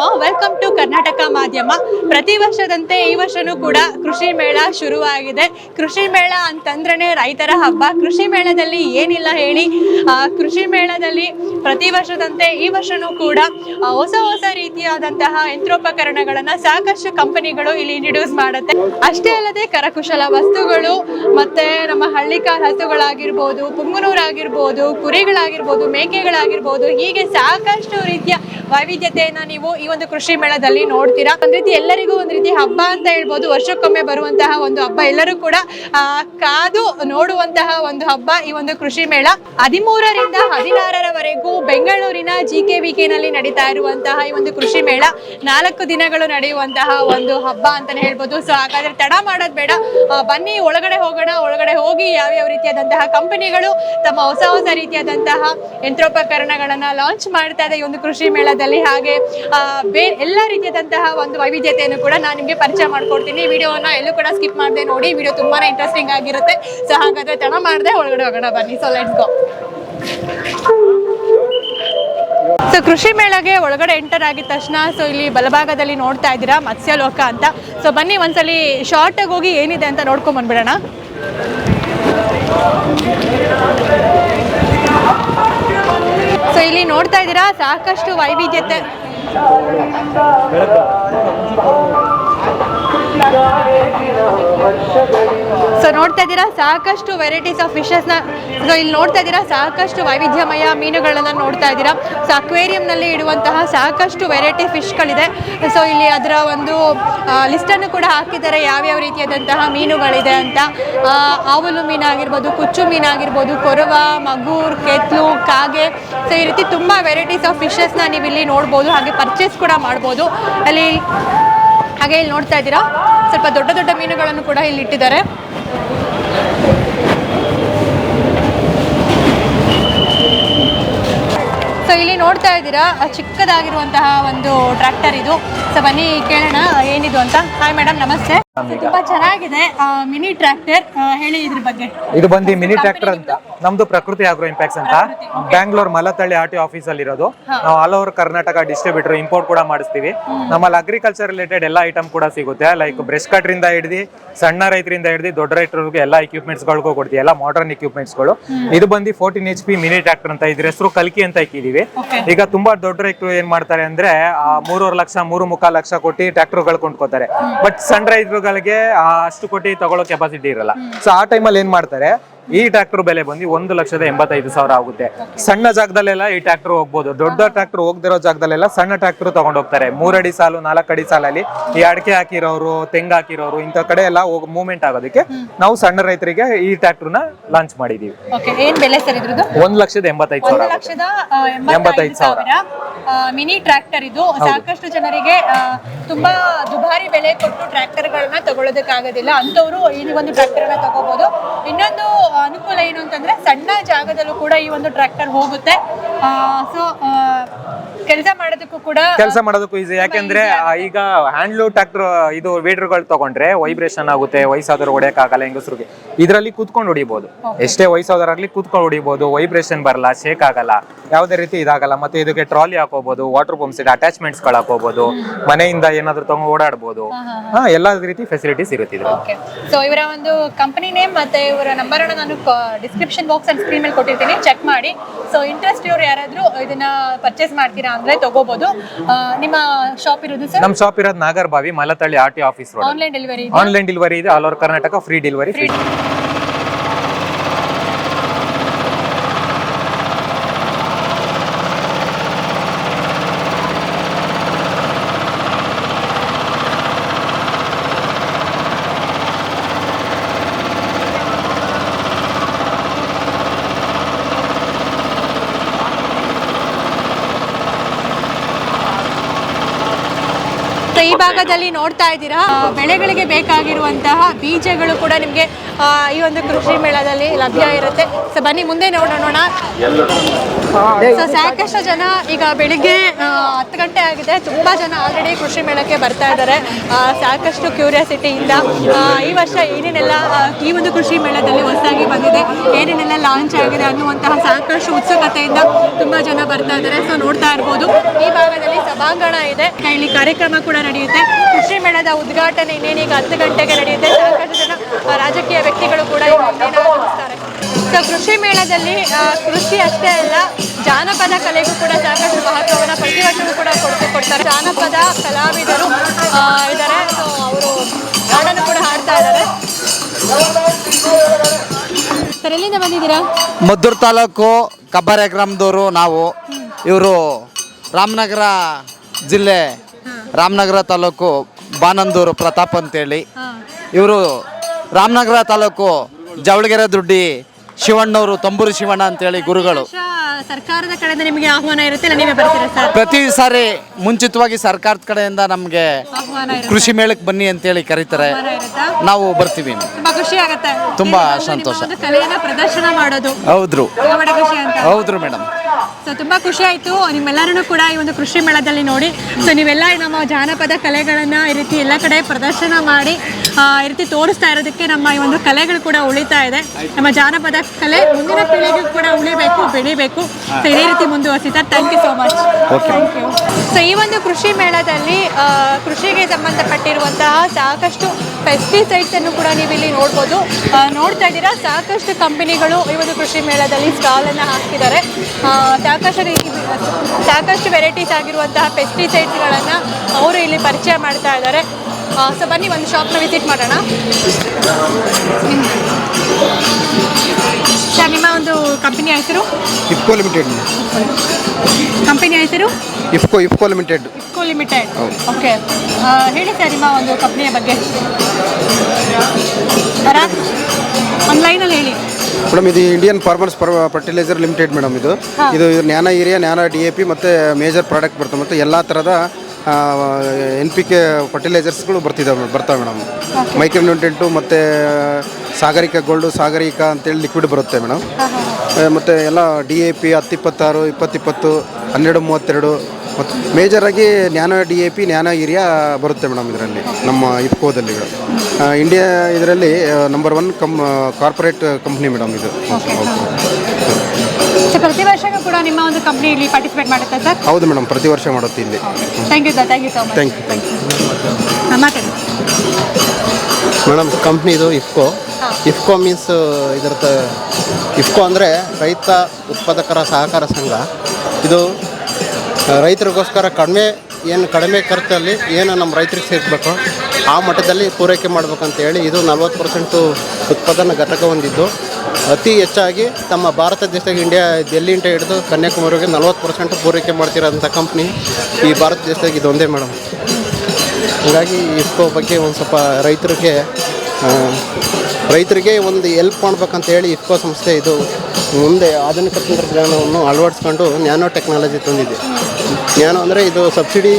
Suma welcome to Karnataka ಮಾಧ್ಯಮ. ಪ್ರತಿ ವರ್ಷದಂತೆ ಈ ವರ್ಷನೂ ಕೂಡ ಕೃಷಿ ಮೇಳ ಶುರುವಾಗಿದೆ. ಕೃಷಿ ಮೇಳ ಅಂತಂದ್ರೆ ರೈತರ ಹಬ್ಬ. ಕೃಷಿ ಮೇಳದಲ್ಲಿ ಏನಿಲ್ಲ ಹೇಳಿ ಕೃಷಿ ಮೇಳದಲ್ಲಿ ಪ್ರತಿ ವರ್ಷದಂತೆ ಈ ವರ್ಷನೂ ಕೂಡ ಹೊಸ ಹೊಸ ರೀತಿಯಾದಂತಹ ಯಂತ್ರೋಪಕರಣಗಳನ್ನ ಸಾಕಷ್ಟು ಕಂಪನಿಗಳು ಇಲ್ಲಿ ಇಂಟ್ರೊಡ್ಯೂಸ್ ಮಾಡುತ್ತೆ. ಅಷ್ಟೇ ಅಲ್ಲದೆ ಕರಕುಶಲ ವಸ್ತುಗಳು ಮತ್ತೆ ನಮ್ಮ ಹಳ್ಳಿಕಾರ್ ಹಸುಗಳಾಗಿರ್ಬೋದು, ಪುಂಗನೂರಾಗಿರ್ಬೋದು, ಕುರಿಗಳಾಗಿರ್ಬೋದು, ಮೇಕೆಗಳಾಗಿರ್ಬೋದು, ಹೀಗೆ ಸಾಕಷ್ಟು ರೀತಿಯ ವೈವಿಧ್ಯತೆಯನ್ನ ನೀವು ಈ ಒಂದು ಕೃಷಿ ಮೇಳದಲ್ಲಿ ನೋಡ್ತೀರಾ. ಒಂದ್ ರೀತಿ ಎಲ್ಲರಿಗೂ ಒಂದ್ ರೀತಿ ಹಬ್ಬ ಅಂತ ಹೇಳ್ಬೋದು. ವರ್ಷಕ್ಕೊಮ್ಮೆ ಬರುವಂತಹ ಒಂದು ಹಬ್ಬ. ಎಲ್ಲರೂ ಕೂಡ ಕಾದು ನೋಡುವಂತಹ ಒಂದು ಹಬ್ಬ ಈ ಒಂದು ಕೃಷಿ ಮೇಳ. ಹದಿಮೂರರಿಂದ ಹದಿನಾರರವರೆಗೂ ಬೆಂಗಳೂರಿನ ಜಿ ಕೆ ವಿ ನಲ್ಲಿ ನಡೀತಾ ಇರುವಂತಹ ಈ ಒಂದು ಕೃಷಿ ಮೇಳ. ನಾಲ್ಕು ದಿನಗಳು ನಡೆಯುವಂತಹ ಒಂದು ಹಬ್ಬ ಅಂತಾನೆ ಹೇಳ್ಬೋದು. ಸೊ ಹಾಗಾದ್ರೆ ತಡ ಮಾಡೋದ್ ಬೇಡ. ಬನ್ನಿ ಒಳಗಡೆ ಹೋಗೋಣ ಒಳಗಡೆ ಹೋಗಿ ಯಾವ್ಯಾವ ರೀತಿಯಾದಂತಹ ಕಂಪನಿಗಳು ತಮ್ಮ ಹೊಸ ಹೊಸ ರೀತಿಯಾದಂತಹ ಯಂತ್ರೋಪಕರಣಗಳನ್ನ ಲಾಂಚ್ ಮಾಡ್ತಾ ಇದೆ ಈ ಒಂದು ಕೃಷಿ ಮೇಳದಲ್ಲಿ. ಹಾಗೆ ಆ, ಬೇ ಎಲ್ಲ ರೀತಿಯಾದಂತಹ ಒಂದು ವೈವಿಧ್ಯತೆಯನ್ನು ಕೂಡ ನಾನು ನಿಮಗೆ ಪರಿಚಯ ಮಾಡ್ಕೊಡ್ತೀನಿ. ವಿಡಿಯೋನ ಎಲ್ಲೂ ಕೂಡ ಸ್ಕಿಪ್ ಮಾಡದೆ ನೋಡಿ. ವಿಡಿಯೋ ತುಂಬಾನೇ ಇಂಟ್ರೆಸ್ಟಿಂಗ್ ಆಗಿರುತ್ತೆ. ಸೊ ಹಾಗಾದ್ರೆ ತಡ ಮಾಡದೆ ಒಳಗಡೆ ಹೋಗೋಣ ಬನ್ನಿ. ಸೊ ಲೆಟ್ಸ್ ಗೋ ಸೊ ಕೃಷಿ ಮೇಳಗೆ ಒಳಗಡೆ ಎಂಟರ್ ಆಗಿದ ತಕ್ಷಣ ಸೊ ಇಲ್ಲಿ ಬಲಭಾಗದಲ್ಲಿ ನೋಡ್ತಾ ಇದ್ದೀರಾ ಮತ್ಸ್ಯಲೋಕ ಅಂತ. ಸೊ ಬನ್ನಿ ಒಂದ್ಸಲಿ ಶಾರ್ಟ್ ಆಗಿ ಹೋಗಿ ಏನಿದೆ ಅಂತ ನೋಡ್ಕೊಂಡ್ ಬಂದ್ಬಿಡೋಣ. ಸೊ ಇಲ್ಲಿ ನೋಡ್ತಾ ಇದ್ದೀರಾ ಸಾಕಷ್ಟು ವೈವಿಧ್ಯತೆ. ಸೊ ನೋಡ್ತಾ ಇದ್ದೀರಾ? ಸಾಕಷ್ಟು ವೆರೈಟೀಸ್ ಆಫ್ ಫಿಶಸ್ನ ಸೊ ಇಲ್ಲಿ ನೋಡ್ತಾ ಇದ್ದೀರಾ? ಸಾಕಷ್ಟು ವೈವಿಧ್ಯಮಯ ಮೀನುಗಳನ್ನ ನೋಡ್ತಾ ಇದ್ದೀರಾ? ಸೊ ಅಕ್ವೇರಿಯಂನಲ್ಲಿ ಇಡುವಂತಹ ಸಾಕಷ್ಟು ವೆರೈಟಿ ಫಿಶ್ಗಳಿದೆ ಸೊ ಇಲ್ಲಿ ಅದರ ಒಂದು ಲಿಸ್ಟನ್ನು ಕೂಡ ಹಾಕಿದ್ದಾರೆ. ಯಾವ್ಯಾವ ರೀತಿಯಾದಂತಹ ಮೀನುಗಳಿದೆ ಅಂತ. ಆವಲು ಮೀನಾಗಿರ್ಬೋದು ಕುಚ್ಚು ಮೀನಾಗಿರ್ಬೋದು ಕೊರವ, ಮಗೂರ್, ಕೆತ್ಲು, ಕಾಗೆ. ಸೊ ಈ ರೀತಿ ತುಂಬ ವೆರೈಟೀಸ್ ಆಫ್ ಫಿಶಸ್ನ ನೀವು ಇಲ್ಲಿ ನೋಡ್ಬೋದು, ಹಾಗೆ ಪರ್ಚೇಸ್ ಕೂಡ ಮಾಡ್ಬೋದು. ಅಲ್ಲಿ ಹಾಗೆ ಇಲ್ಲಿ ನೋಡ್ತಾ ಇದ್ದೀರಾ? ಸ್ವಲ್ಪ ದೊಡ್ಡ ದೊಡ್ಡ ಮೀನುಗಳನ್ನು ಕೂಡ ಇಲ್ಲಿ ಇಟ್ಟಿದ್ದಾರೆ. ಸೊ ಇಲ್ಲಿ ನೋಡ್ತಾ ಇದ್ದೀರಾ ಚಿಕ್ಕದಾಗಿರುವಂತಹ ಒಂದು ಟ್ರ್ಯಾಕ್ಟರ್ ಇದು. ಸೊ ಬನ್ನಿ ಕೇಳೋಣ ಏನಿದು ಅಂತ. ಹಾಯ್ ಮೇಡಮ್ ನಮಸ್ತೆ. ತುಂಬಾ ಚೆನ್ನಾಗಿದೆ ಮಿನಿ ಟ್ರ್ಯಾಕ್ಟರ್ ಹೇಳಿ ಇದ್ರ ಬಗ್ಗೆ. ಇದು ಬಂದು ಮಿನಿ ಟ್ರ್ಯಾಕ್ಟರ್ ಅಂತ. ನಮ್ದು ಪ್ರಕೃತಿ ಆಗ್ರೋ ಇಂಪ್ಯಾಕ್ಸ್ ಅಂತ. Bangalore Malathalli R T office ಅಲ್ಲಿ ಇರೋದು. ನಾವು all over Karnataka distributor import ಕೂಡ ಮಾಡಿಸ್ತೀವಿ. ನಮ್ಮಲ್ಲಿ ಅಗ್ರಿಕಲ್ಚರ್ ರಿಲೇಟೆಡ್ ಎಲ್ಲ ಐಟಮ್ ಕೂಡ ಸಿಗುತ್ತೆ. ಲೈಕ್ ಬ್ರೆಶ್ ಕಟ್ರಿಂದ ಹಿಡಿದು ಸಣ್ಣ ರೈತರಿಂದ ಹಿಡಿದು ದೊಡ್ಡ ರೈತರಿಗೆ ಎಲ್ಲ ಇಕ್ವಿಪ್ಮೆಂಟ್ಸ್ ಗಳಿಗೂ ಕೊಡ್ತೀವಿ. ಎಲ್ಲ ಮಾಡರ್ನ್ಗಳು. ಇದು ಬಂದು fourteen H P mini tractor ಅಂತ. ಇದ್ರ ಹೆಸರು ಕಲ್ಕಿ ಅಂತ ಇಕ್ಕಿದೀವಿ. ಈಗ ತುಂಬಾ ದೊಡ್ಡ ರೈತರು ಏನ್ ಮಾಡ್ತಾರೆ ಅಂದ್ರೆ ಆ ಮೂರುವರೆ ಲಕ್ಷ ಮೂರು ಮುಖ ಲಕ್ಷ ಕೊಟ್ಟು ಟ್ರ್ಯಾಕ್ಟರ್ಗಳು ಕೊಂಡ್ಕೋತಾರೆ. ಬಟ್ ಸಣ್ಣ ರೈತರುಗಳಿಗೆ ಅಷ್ಟು ಕೊಟ್ಟು ತಗೊಳ್ಳೋ ಕೆಪಾಸಿಟಿ ಇರಲ್ಲ. ಸೊ ಆ ಟೈಮಲ್ಲಿ ಏನ್ ಮಾಡ್ತಾರೆ ಈ ಟ್ರ್ಯಾಕ್ಟರ್ ಬೆಲೆ ಬಂದು ಒಂದು ಲಕ್ಷದ ಎಂಬತ್ತೈದು ಸಾವಿರ ಆಗುತ್ತೆ. ಸಣ್ಣ ಜಾಗದಲ್ಲೆಲ್ಲ ಈ ಟ್ರ್ಯಾಕ್ಟರ್ ಹೋಗ್ಬೋದು. ದೊಡ್ಡ ಟ್ರ್ಯಾಕ್ಟರ್ ಹೋಗ್ದಿರೋ ಜಾಗದಲ್ಲೆಲ್ಲ ಸಣ್ಣ ಟ್ರ್ಯಾಕ್ಟರ್ ತಗೊಂಡೋಗ್ತಾರೆ. ಮೂರಡಿ ಸಾಲು ನಾಲ್ಕಡಿ ಸಾಲಲ್ಲಿ ಈ ಅಡಿಕೆ ಹಾಕಿರೋರು ತೆಂಗು ಹಾಕಿರೋರು ಇಂಥ ಕಡೆ ಎಲ್ಲ ಹೋಗಿ ಮೂವ್ಮೆಂಟ್ ಆಗೋದಕ್ಕೆ ನಾವು ಸಣ್ಣ ರೈತರಿಗೆ ಈ ಟ್ರ್ಯಾಕ್ಟರ್ನ ಲಾಂಚ್ ಮಾಡಿದೀವಿ. ಏನ್ ಬೆಲೆ ಸರ್ ಇದ್ರದ್ದು? ಒಂದ್ ಲಕ್ಷದ ಎಂಬತ್ತೈದು ಸಾವಿರ ಒಂದು ಲಕ್ಷದ ಎಂಬತ್ತೈದು ಎಂಬತ್ತೈದು ಸಾವಿರ. ಸಾವಿರ. ಮಿನಿ ಟ್ರ್ಯಾಕ್ಟರ್ ಇದು. ಸಾಕಷ್ಟು ಜನರಿಗೆ ಆ, ತುಂಬಾ ದುಬಾರಿ ಬೆಲೆ ಕೊಟ್ಟು ಟ್ರ್ಯಾಕ್ಟರ್ಗಳನ್ನ ತಗೊಳ್ಳೋದಕ್ಕಾಗೋದಿಲ್ಲ. ಅಂತವರು ಈ ಒಂದು ಟ್ರ್ಯಾಕ್ಟರ್ನ ತಗೋಬಹುದು ಇನ್ನೊಂದು ಅನುಕೂಲ ಏನು ಅಂತಂದ್ರೆ ಸಣ್ಣ ಜಾಗದಲ್ಲೂ ಕೂಡ ಈ ಒಂದು ಟ್ರ್ಯಾಕ್ಟರ್ ಹೋಗುತ್ತೆ. ಸೊ ಕೆಲಸ ಮಾಡೋದಕ್ಕೂ ಕೂಡ ಕೆಲಸ ಮಾಡೋದಕ್ಕೂ ಈಸಿ ಯಾಕೆಂದ್ರೆ ಈಗ ಹ್ಯಾಂಡ್ಲು ಟ್ರಾಕ್ಟರ್ ಇದು ವೀಡ್ರುಗಳು ತಗೊಂಡ್ರೆ ವೈಬ್ರೇಷನ್ ಆಗುತ್ತೆ ವಯಸ್ಸಾದವ್ರು ಹೊಡೆಯಕ್ಕಾಗಲ್ಲ ಹೆಂಗಸ್ರಿಗೆ. ಇದರಲ್ಲಿ ಕೂತ್ಕೊಂಡು ಹೊಡಿಬಹುದು ಎಷ್ಟೇ ವಯಸ್ಸಾದವರಾಗ್ಲಿ ಕೂತ್ಕೊಂಡು ಹೊಡಿಬಹುದು ವೈಬ್ರೇಷನ್ ಬರಲ್ಲ ಶೇಕ್ ಆಗಲ್ಲ ಯಾವುದೇ ರೀತಿ ಇದಾಗಲ್ಲ. ಮತ್ತೆ ಇದಕ್ಕೆ ಟ್ರಾಲಿ ಹಾಕೋಬಹುದು ವಾಟರ್ ಪಂಪ್ ಸೆಟ್ ಅಟ್ಯಾಚ್ಮೆಂಟ್ಸ್ಗಳು ಹಾಕೋಬಹುದು ಮನೆಯಿಂದ ಏನಾದ್ರು ತಗೊಂಡು ಓಡಾಡಬಹುದು ಎಲ್ಲಾ ರೀತಿ ಫೆಸಿಲಿಟೀಸ್ ಇರುತ್ತೆ ಸೊ ಇವರ ಒಂದು ಕಂಪನಿ ನೇಮ್ ಮತ್ತೆ ಇವರ ನಂಬರ್ ನಾನು ಡಿಸ್ಕ್ರಿಪ್ಷನ್ ಬಾಕ್ಸ್ ಅಂಡ್ ಸ್ಕ್ರೀನ್ ಮೇಲೆ ಕೊಟ್ಟಿರ್ತೀನಿ. ಚೆಕ್ ಮಾಡಿ. ಸೊ ಇಂಟ್ರೆಸ್ಟ್ ಇರೋರು ಯಾರಾದರೂ ಇದನ್ನ ಪರ್ಚೇಸ್ ಮಾಡ್ತೀರಾ ಅಂದ್ರೆ ತಗೋಬಹುದು ನಿಮ್ಮ ಶಾಪ್ ಇರೋದು ಸರ್ ನಮ್ಮ ಶಾಪ್ ಇರೋದು Nagarbhavi Malathalli R T office online delivery online delivery ಇದೆ. All over Karnataka free delivery free ಈ ನೋಡ್ತಾ ಇದ್ದೀರಾ? ಬೆಳೆಗಳಿಗೆ ಬೇಕಾಗಿರುವಂತಹ ಬೀಜಗಳು ಕೂಡ ನಿಮಗೆ ಈ ಒಂದು ಕೃಷಿ ಮೇಳದಲ್ಲಿ ಲಭ್ಯ ಇರುತ್ತೆ. ಸೊ ಬನ್ನಿ, ಮುಂದೆ ನೋಡೋಣ ಸೊ ಸಾಕಷ್ಟು ಜನ ಈಗ ಬೆಳಿಗ್ಗೆ ಹತ್ತು ಗಂಟೆ ಆಗಿದೆ. ತುಂಬಾ ಜನ ಆಲ್ರೆಡಿ ಕೃಷಿ ಮೇಳಕ್ಕೆ ಬರ್ತಾ ಇದ್ದಾರೆ. ಸಾಕಷ್ಟು ಸಾಕಷ್ಟು ಕ್ಯೂರಿಯಾಸಿಟಿಯಿಂದ ಈ ವರ್ಷ ಏನೇನೆಲ್ಲ ಈ ಒಂದು ಕೃಷಿ ಮೇಳದಲ್ಲಿ ಹೊಸದಾಗಿ ಬಂದಿದೆ, ಏನೇನೆಲ್ಲ ಲಾಂಚ್ ಆಗಿದೆ ಅನ್ನುವಂತಹ ಸಾಕಷ್ಟು ಉತ್ಸುಕತೆಯಿಂದ ತುಂಬಾ ಜನ ಬರ್ತಾ ಇದ್ದಾರೆ. ಸೊ ನೋಡ್ತಾ ಇರ್ಬೋದು. ಈ ಭಾಗದಲ್ಲಿ ಸಭಾಂಗಣ ಇದೆ. ಇಲ್ಲಿ ಕಾರ್ಯಕ್ರಮ ಕೂಡ ನಡೆಯುತ್ತೆ. ಕೃಷಿ ಮೇಳದ ಉದ್ಘಾಟನೆ ಇನ್ನೇನೀಗ ಹತ್ತು ಗಂಟೆಗೆ ನಡೆಯುತ್ತೆ. ಸಾಕಷ್ಟು ಜನ ರಾಜಕೀಯ ವ್ಯಕ್ತಿಗಳು ಕೂಡ ಸೊ ಕೃಷಿ ಮೇಳದಲ್ಲಿ ಕೃಷಿ ಅಷ್ಟೇ ಅಲ್ಲ, ಜಾನಪದ ಕಲೆಗೂ ಕೂಡ ಸಾಕಷ್ಟು ಮಹತ್ವವನ್ನು ಪ್ರತಿ ಕೂಡ ಕೊಡ್ತಾ ಕೊಡ್ತಾರೆ. ಜಾನಪದ ಕಲಾವಿದರು ಇದ್ದಾರೆ. ಅವರು ಹಾಡನ್ನು ಕೂಡ ಹಾಡ್ತಾ ಇದ್ದಾರೆ. ಸರ್ ಎಲ್ಲಿಂದ ಬಂದಿದ್ದೀರಾ? ಮದ್ದೂರು ತಾಲೂಕು ಕಬ್ಬಾರೆ ಗ್ರಾಮದವರು ನಾವು ಇವರು ರಾಮನಗರ ಜಿಲ್ಲೆ ರಾಮನಗರ ತಾಲೂಕು ಬಾನಂದೂರು ಪ್ರತಾಪ್ ಅಂತೇಳಿ. ಇವರು ರಾಮನಗರ ತಾಲೂಕು ಜವಳಗೆರೆ ದುಡ್ಡಿ ಶಿವಣ್ಣವರು ತಂಬೂರು ಶಿವಣ್ಣ ಅಂತೇಳಿ ಗುರುಗಳು. ಸರ್ಕಾರದ ಕಡೆಯಿಂದ ನಿಮಗೆ ಆಹ್ವಾನ ಇರುತ್ತೆ ಇಲ್ಲ ನೀವೇ ಬರ್ತೀರಾ ಸರ್? ಪ್ರತಿ ಸಾರಿ ಮುಂಚಿತವಾಗಿ ಸರ್ಕಾರದ ಕಡೆಯಿಂದ ನಮಗೆ ಕೃಷಿ ಮೇಳಕ್ಕೆ ಬನ್ನಿ ಅಂತೇಳಿ ಕರೀತಾರೆ. ನಾವು ಬರ್ತೀವಿ. ತುಂಬಾ ಖುಷಿ ಆಗುತ್ತೆ. ತುಂಬಾ ಸಂತೋಷ. ಪ್ರದರ್ಶನ ಮಾಡೋದು. ಹೌದ್ರು. ಹೌದ್ರು ಮೇಡಮ್. ಸೊ ತುಂಬ ಖುಷಿ ಆಯಿತು. ನಿಮ್ಮೆಲ್ಲರೂ ಕೂಡ ಈ ಒಂದು ಕೃಷಿ ಮೇಳದಲ್ಲಿ ನೋಡಿ. ಸೊ ನೀವೆಲ್ಲ ನಮ್ಮ ಜಾನಪದ ಕಲೆಗಳನ್ನು ಈ ರೀತಿ ಎಲ್ಲ ಕಡೆ ಪ್ರದರ್ಶನ ಮಾಡಿ ಈ ರೀತಿ ತೋರಿಸ್ತಾ ಇರೋದಕ್ಕೆ ನಮ್ಮ ಈ ಒಂದು ಕಲೆಗಳು ಕೂಡ ಉಳಿತಾ ಇದೆ. ನಮ್ಮ ಜಾನಪದ ಕಲೆ ಮುಂದಿನ ಪೀಳಿಗೆ ಕೂಡ ಉಳಿಬೇಕು ಬೆಳಿಬೇಕು. ಸೊ ಇದೇ ರೀತಿ ಮುಂದುವರಿಸಿದ thank you so much thank you so ಈ ಒಂದು ಕೃಷಿ ಮೇಳದಲ್ಲಿ ಕೃಷಿಗೆ ಸಂಬಂಧಪಟ್ಟಿರುವಂತಹ ಸಾಕಷ್ಟು ಪೆಸ್ಟಿಸೈಡ್ಸ್ ಅನ್ನು ಕೂಡ ನೀವು ಇಲ್ಲಿ ನೋಡ್ಬೋದು ನೋಡ್ತಾ ಇದ್ದೀರಾ? ಸಾಕಷ್ಟು ಕಂಪನಿಗಳು ಈ ಒಂದು ಕೃಷಿ ಮೇಳದಲ್ಲಿ ಸ್ಟಾಲ್ ಅನ್ನು ಹಾಕಿದ್ದಾರೆ ಸಾಕಷ್ಟು ಸಾಕಷ್ಟು ವೆರೈಟೀಸ್ ಆಗಿರುವಂತಹ ಪೆಸ್ಟಿಸೈಡ್ಸ್ಗಳನ್ನು ಅವರು ಇಲ್ಲಿ ಪರಿಚಯ ಮಾಡ್ತಾ ಇದ್ದಾರೆ. ಸೊ ಬನ್ನಿ, ಒಂದು ಶಾಪ್ನ ವಿಸಿಟ್ ಮಾಡೋಣ. ಸರ್ ನಿಮ್ಮ ಒಂದು ಕಂಪನಿ ಹೆಸರು? ಇಫ್ಕೋ ಲಿಮಿಟೆಡ್ ಕಂಪನಿ ಹೆಸರು? IFFCO IFFCO limited IFFCO limited okay ಹೇಳಿ ಸರ್ ನಿಮ್ಮ ಒಂದು ಕಂಪ್ನಿಯ ಬಗ್ಗೆ. ಒಂದು ಲೈನಲ್ಲಿ ಹೇಳಿ. ಮೇಡಮ್ ಇದು Indian farmers fertiliser limited madam ಇದು. ಇದು nano urea nano D A P ಮತ್ತು ಮೇಜರ್ ಪ್ರಾಡಕ್ಟ್ ಬರ್ತದೆ. ಮತ್ತು ಎಲ್ಲ ಥರದ ಎನ್ ಪಿ ಕೆ ಫರ್ಟಿಲೈಸರ್ಸ್ಗಳು ಬರ್ತಿದ್ದಾವೆ ಬರ್ತಾವೆ ಮೇಡಮ್. ಮೈಕ್ರೋ ನ್ಯೂಟ್ರೆಂಟು ಮತ್ತು ಸಾಗರಿಕಾ ಗೋಲ್ಡು ಸಾಗರಿಕಾ ಅಂತೇಳಿ ಲಿಕ್ವಿಡ್ ಬರುತ್ತೆ ಮೇಡಮ್. ಮತ್ತು ಎಲ್ಲ ಡಿ ಎ ಪಿ ಹತ್ತಿಪ್ಪತ್ತಾರು ಇಪ್ಪತ್ತಿಪ್ಪತ್ತು ಹನ್ನೆರಡು ಮೂವತ್ತೆರಡು ಮತ್ತು ಮೇಜರಾಗಿ nano D A P nano urea ಬರುತ್ತೆ ಮೇಡಮ್ ಇದರಲ್ಲಿ ನಮ್ಮ ಇಫ್ಕೋದಲ್ಲಿ ಇಂಡಿಯಾ ಇದರಲ್ಲಿ number one cum corporate company madam ಇದು. ಸೊ ಪ್ರತಿ ವರ್ಷವೂ ಕೂಡ ನಿಮ್ಮ ಒಂದು ಕಂಪ್ನಿ ಇಲ್ಲಿ ಪಾರ್ಟಿಸಿಪೇಟ್ ಮಾಡುತ್ತೆ ಸರ್? ಹೌದು ಮೇಡಮ್ ಪ್ರತಿ ವರ್ಷ ಮಾಡುತ್ತೆ ಇಲ್ಲಿ. Thank you sir thank you so much thank you ಮಾತಾಡಿ. ಮೇಡಮ್ ಕಂಪ್ನಿದು ಇಫ್ಕೋ ಇಫ್ಕೋ ಮೀನ್ಸ್ ಇದರ ಇಫ್ಕೋ ಅಂದರೆ ರೈತ ಉತ್ಪಾದಕರ ಸಹಕಾರ ಸಂಘ. ಇದು ರೈತರಿಗೋಸ್ಕರ ಕಡಿಮೆ ಏನು ಕಡಿಮೆ ಖರ್ಚಲ್ಲಿ ಏನು ನಮ್ಮ ರೈತರಿಗೆ ಸೇರಿಸ್ಬೇಕು ಆ ಮಟ್ಟದಲ್ಲಿ ಪೂರೈಕೆ ಮಾಡಬೇಕಂತ ಹೇಳಿ ಇದು ನಲ್ವತ್ತು ಪರ್ಸೆಂಟು ಉತ್ಪಾದನಾ ಘಟಕ ಹೊಂದಿದ್ದು. ಅತಿ ಹೆಚ್ಚಾಗಿ ತಮ್ಮ ಭಾರತ ದೇಶದಾಗ ಇಂಡಿಯಾ ಡೆಲ್ಲಿಂದ ಹಿಡಿದು ಕನ್ಯಾಕುಮಾರಿಗೆ ನಲ್ವತ್ತು ಪರ್ಸೆಂಟ್ ಪೂರೈಕೆ ಮಾಡ್ತಿರೋಂಥ ಕಂಪ್ನಿ ಈ ಭಾರತ ದೇಶದಾಗ ಇದೊಂದೇ ಮೇಡಮ್. ಹಾಗಾಗಿ ಇಫ್ಕೋ ಬಗ್ಗೆ ಒಂದು ಸ್ವಲ್ಪ ರೈತರಿಗೆ ರೈತರಿಗೆ ಒಂದು ಎಲ್ಪ್ ಮಾಡ್ಬೇಕಂತ ಹೇಳಿ ಇಫ್ಕೋ ಸಂಸ್ಥೆ ಇದು ಮುಂದೆ ಆಧುನಿಕ ತಂತ್ರಜ್ಞಾನವನ್ನು ಅಳವಡಿಸ್ಕೊಂಡು ನ್ಯಾನೋ ಟೆಕ್ನಾಲಜಿ ತಂದಿದೆ. ನ್ಯಾನೋ ಅಂದರೆ ಇದು ಸಬ್ಸಿಡಿ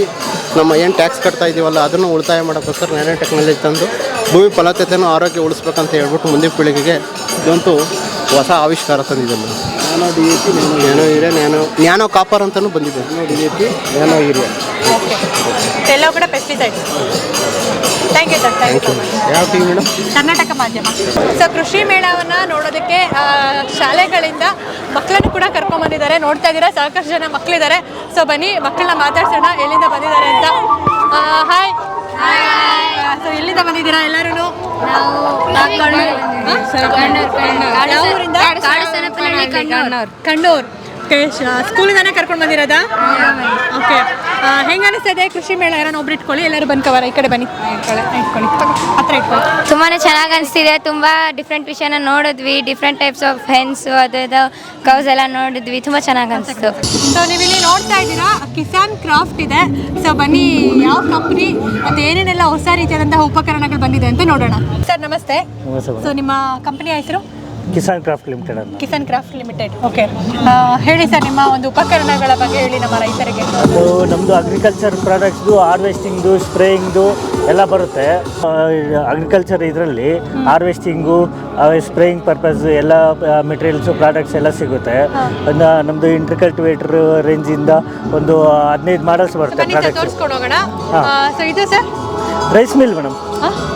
ನಮ್ಮ ಏನು ಟ್ಯಾಕ್ಸ್ ಕಟ್ತಾ ಇದೀವಲ್ಲ, ಅದನ್ನು ಉಳಿತಾಯ ಮಾಡೋಕ್ಕೋಸ್ಕರ ನ್ಯಾನೋ ಟೆಕ್ನಾಲಜಿ ತಂದು ಭೂಮಿ ಫಲವತ್ತತೆಯನ್ನು ಆರೋಗ್ಯ ಉಳಿಸ್ಬೇಕಂತ ಹೇಳ್ಬಿಟ್ಟು ಮುಂದಿನ ಪೀಳಿಗೆಗೆ ಇದಂತೂ ಹೊಸ ಆವಿಷ್ಕಾರ ತಂದಿದೆ nano D A P nano urea nano nano copper ಅಂತಲೂ ಬಂದಿದೆ. Nano D A P nano urea okay. ಎಲ್ಲವೂ ಕೂಡ pesticides thank you sir thank you ಯಾವ ಮೇಡಮ್ ಕರ್ನಾಟಕ ಮಾಧ್ಯಮ. ಸೊ ಕೃಷಿ ಮೇಳವನ್ನ ನೋಡೋದಕ್ಕೆ ಶಾಲೆಗಳಿಂದ ಮಕ್ಕಳನ್ನು ಕೂಡ ಕರ್ಕೊಂಡ್ ಬಂದಿದ್ದಾರೆ ನೋಡ್ತಾ ಇದ್ದೀರಾ? ಸಾಕಷ್ಟು ಜನ ಮಕ್ಕಳಿದ್ದಾರೆ ಸೊ ಬನ್ನಿ ಮಕ್ಕಳನ್ನ ಮಾತಾಡ್ಸೋಣ. ಎಲ್ಲಿಂದ ಬಂದಿದ್ದಾರೆ ಅಂತ. ಹಾಯ್ ಸೊ ಎಲ್ಲಿಂದ ಬಂದಿದ್ದೀರಾ ಎಲ್ಲರೂ? ಯಾವ ಊರಿಂದ ಕಣ್ಣೂರ್. ಓಕೆ ಸ್ಕೂಲಿಂದಾನೇ ಕರ್ಕೊಂಡು ಬಂದಿರೋದಾ? ಓಕೆ. ಹೆಂಗ ಅನಿಸ್ತಾ ಇದೆ ಕೃಷಿ ಮೇಳ? ಯಾರನ್ನ ಒಬ್ರು ಇಟ್ಕೊಳ್ಳಿ ಎಲ್ಲರೂ ಬಂದ್ ಕವರ್ ಈ ಕಡೆ ಬನ್ನಿ. ಇಟ್ಕೊಳ್ಳಿ ಇಟ್ಕೊಳ್ಳಿ. ಹತ್ರ ಇಟ್ಕೊಳ್ಳಿ ತುಂಬಾ ಚೆನ್ನಾಗಿ ಅನಿಸ್ತಿದೆ ತುಂಬ ಡಿಫ್ರೆಂಟ್ ವಿಷಯನ ನೋಡಿದ್ವಿ ಡಿಫ್ರೆಂಟ್ ಟೈಪ್ಸ್ ಆಫ್ ಹೆನ್ಸ್ ಅದು ಇದು ಕೌಸ್ ಎಲ್ಲ ನೋಡಿದ್ವಿ ತುಂಬ ಚೆನ್ನಾಗಿ ಅನಿಸ್ತು. ಸೊ ನೀವು ಇಲ್ಲಿ ನೋಡ್ತಾ ಇದ್ದೀರಾ ಕಿಸಾನ್ ಕ್ರಾಫ್ಟ್ ಇದೆ. ಸೊ ಬನ್ನಿ ಯಾವ ಕಂಪ್ನಿ ಮತ್ತೆ ಏನೇನೆಲ್ಲ ಹೊಸ ರೀತಿಯಾದಂತಹ ಉಪಕರಣಗಳು ಬಂದಿದೆ ಅಂತ ನೋಡೋಣ. ಸರ್ ನಮಸ್ತೆ. ಸೊ ನಿಮ್ಮ ಕಂಪನಿ ಹೆಸರು? ಕಿಸಾನ್ ಕ್ರಾಫ್ಟ್ ಲಿಮಿಟೆಡ್ ಅಂತ ಕಿಸಾನ್ ಕ್ರಾಫ್ಟ್ ಲಿಮಿಟೆಡ್ ಓಕೆ. ಹೇಳಿ ಸರ್ ನಿಮ್ಮ ಒಂದು ಉಪಕರಣಗಳ ಬಗ್ಗೆ ಹೇಳಿ ನಮ್ಮ ರೈತರಿಗೆ. ಅದು ನಮ್ಮದು ಅಗ್ರಿಕಲ್ಚರ್ ಪ್ರಾಡಕ್ಟ್ಸ್ದು ಹಾರ್ವೆಸ್ಟಿಂಗ್ದು ಸ್ಪ್ರೇಯಿಂಗ್ದು ಎಲ್ಲ ಬರುತ್ತೆ. ಅಗ್ರಿಕಲ್ಚರ್ ಇದರಲ್ಲಿ ಹಾರ್ವೆಸ್ಟಿಂಗು ಸ್ಪ್ರೇಯಿಂಗ್ ಪರ್ಪಸ್ ಎಲ್ಲ ಮೆಟೀರಿಯಲ್ಸು ಪ್ರಾಡಕ್ಟ್ಸ್ ಎಲ್ಲ ಸಿಗುತ್ತೆ. ಒಂದು ನಮ್ಮದು ರೇಂಜ್ ರೇಂಜಿಂದ ಒಂದು ಹದಿನೈದು ಮಾಡಲ್ಸ್ ಬರುತ್ತೆ ಪ್ರಾಡಕ್ಟ್ಸ್ ಇದು sir? Rice mill madam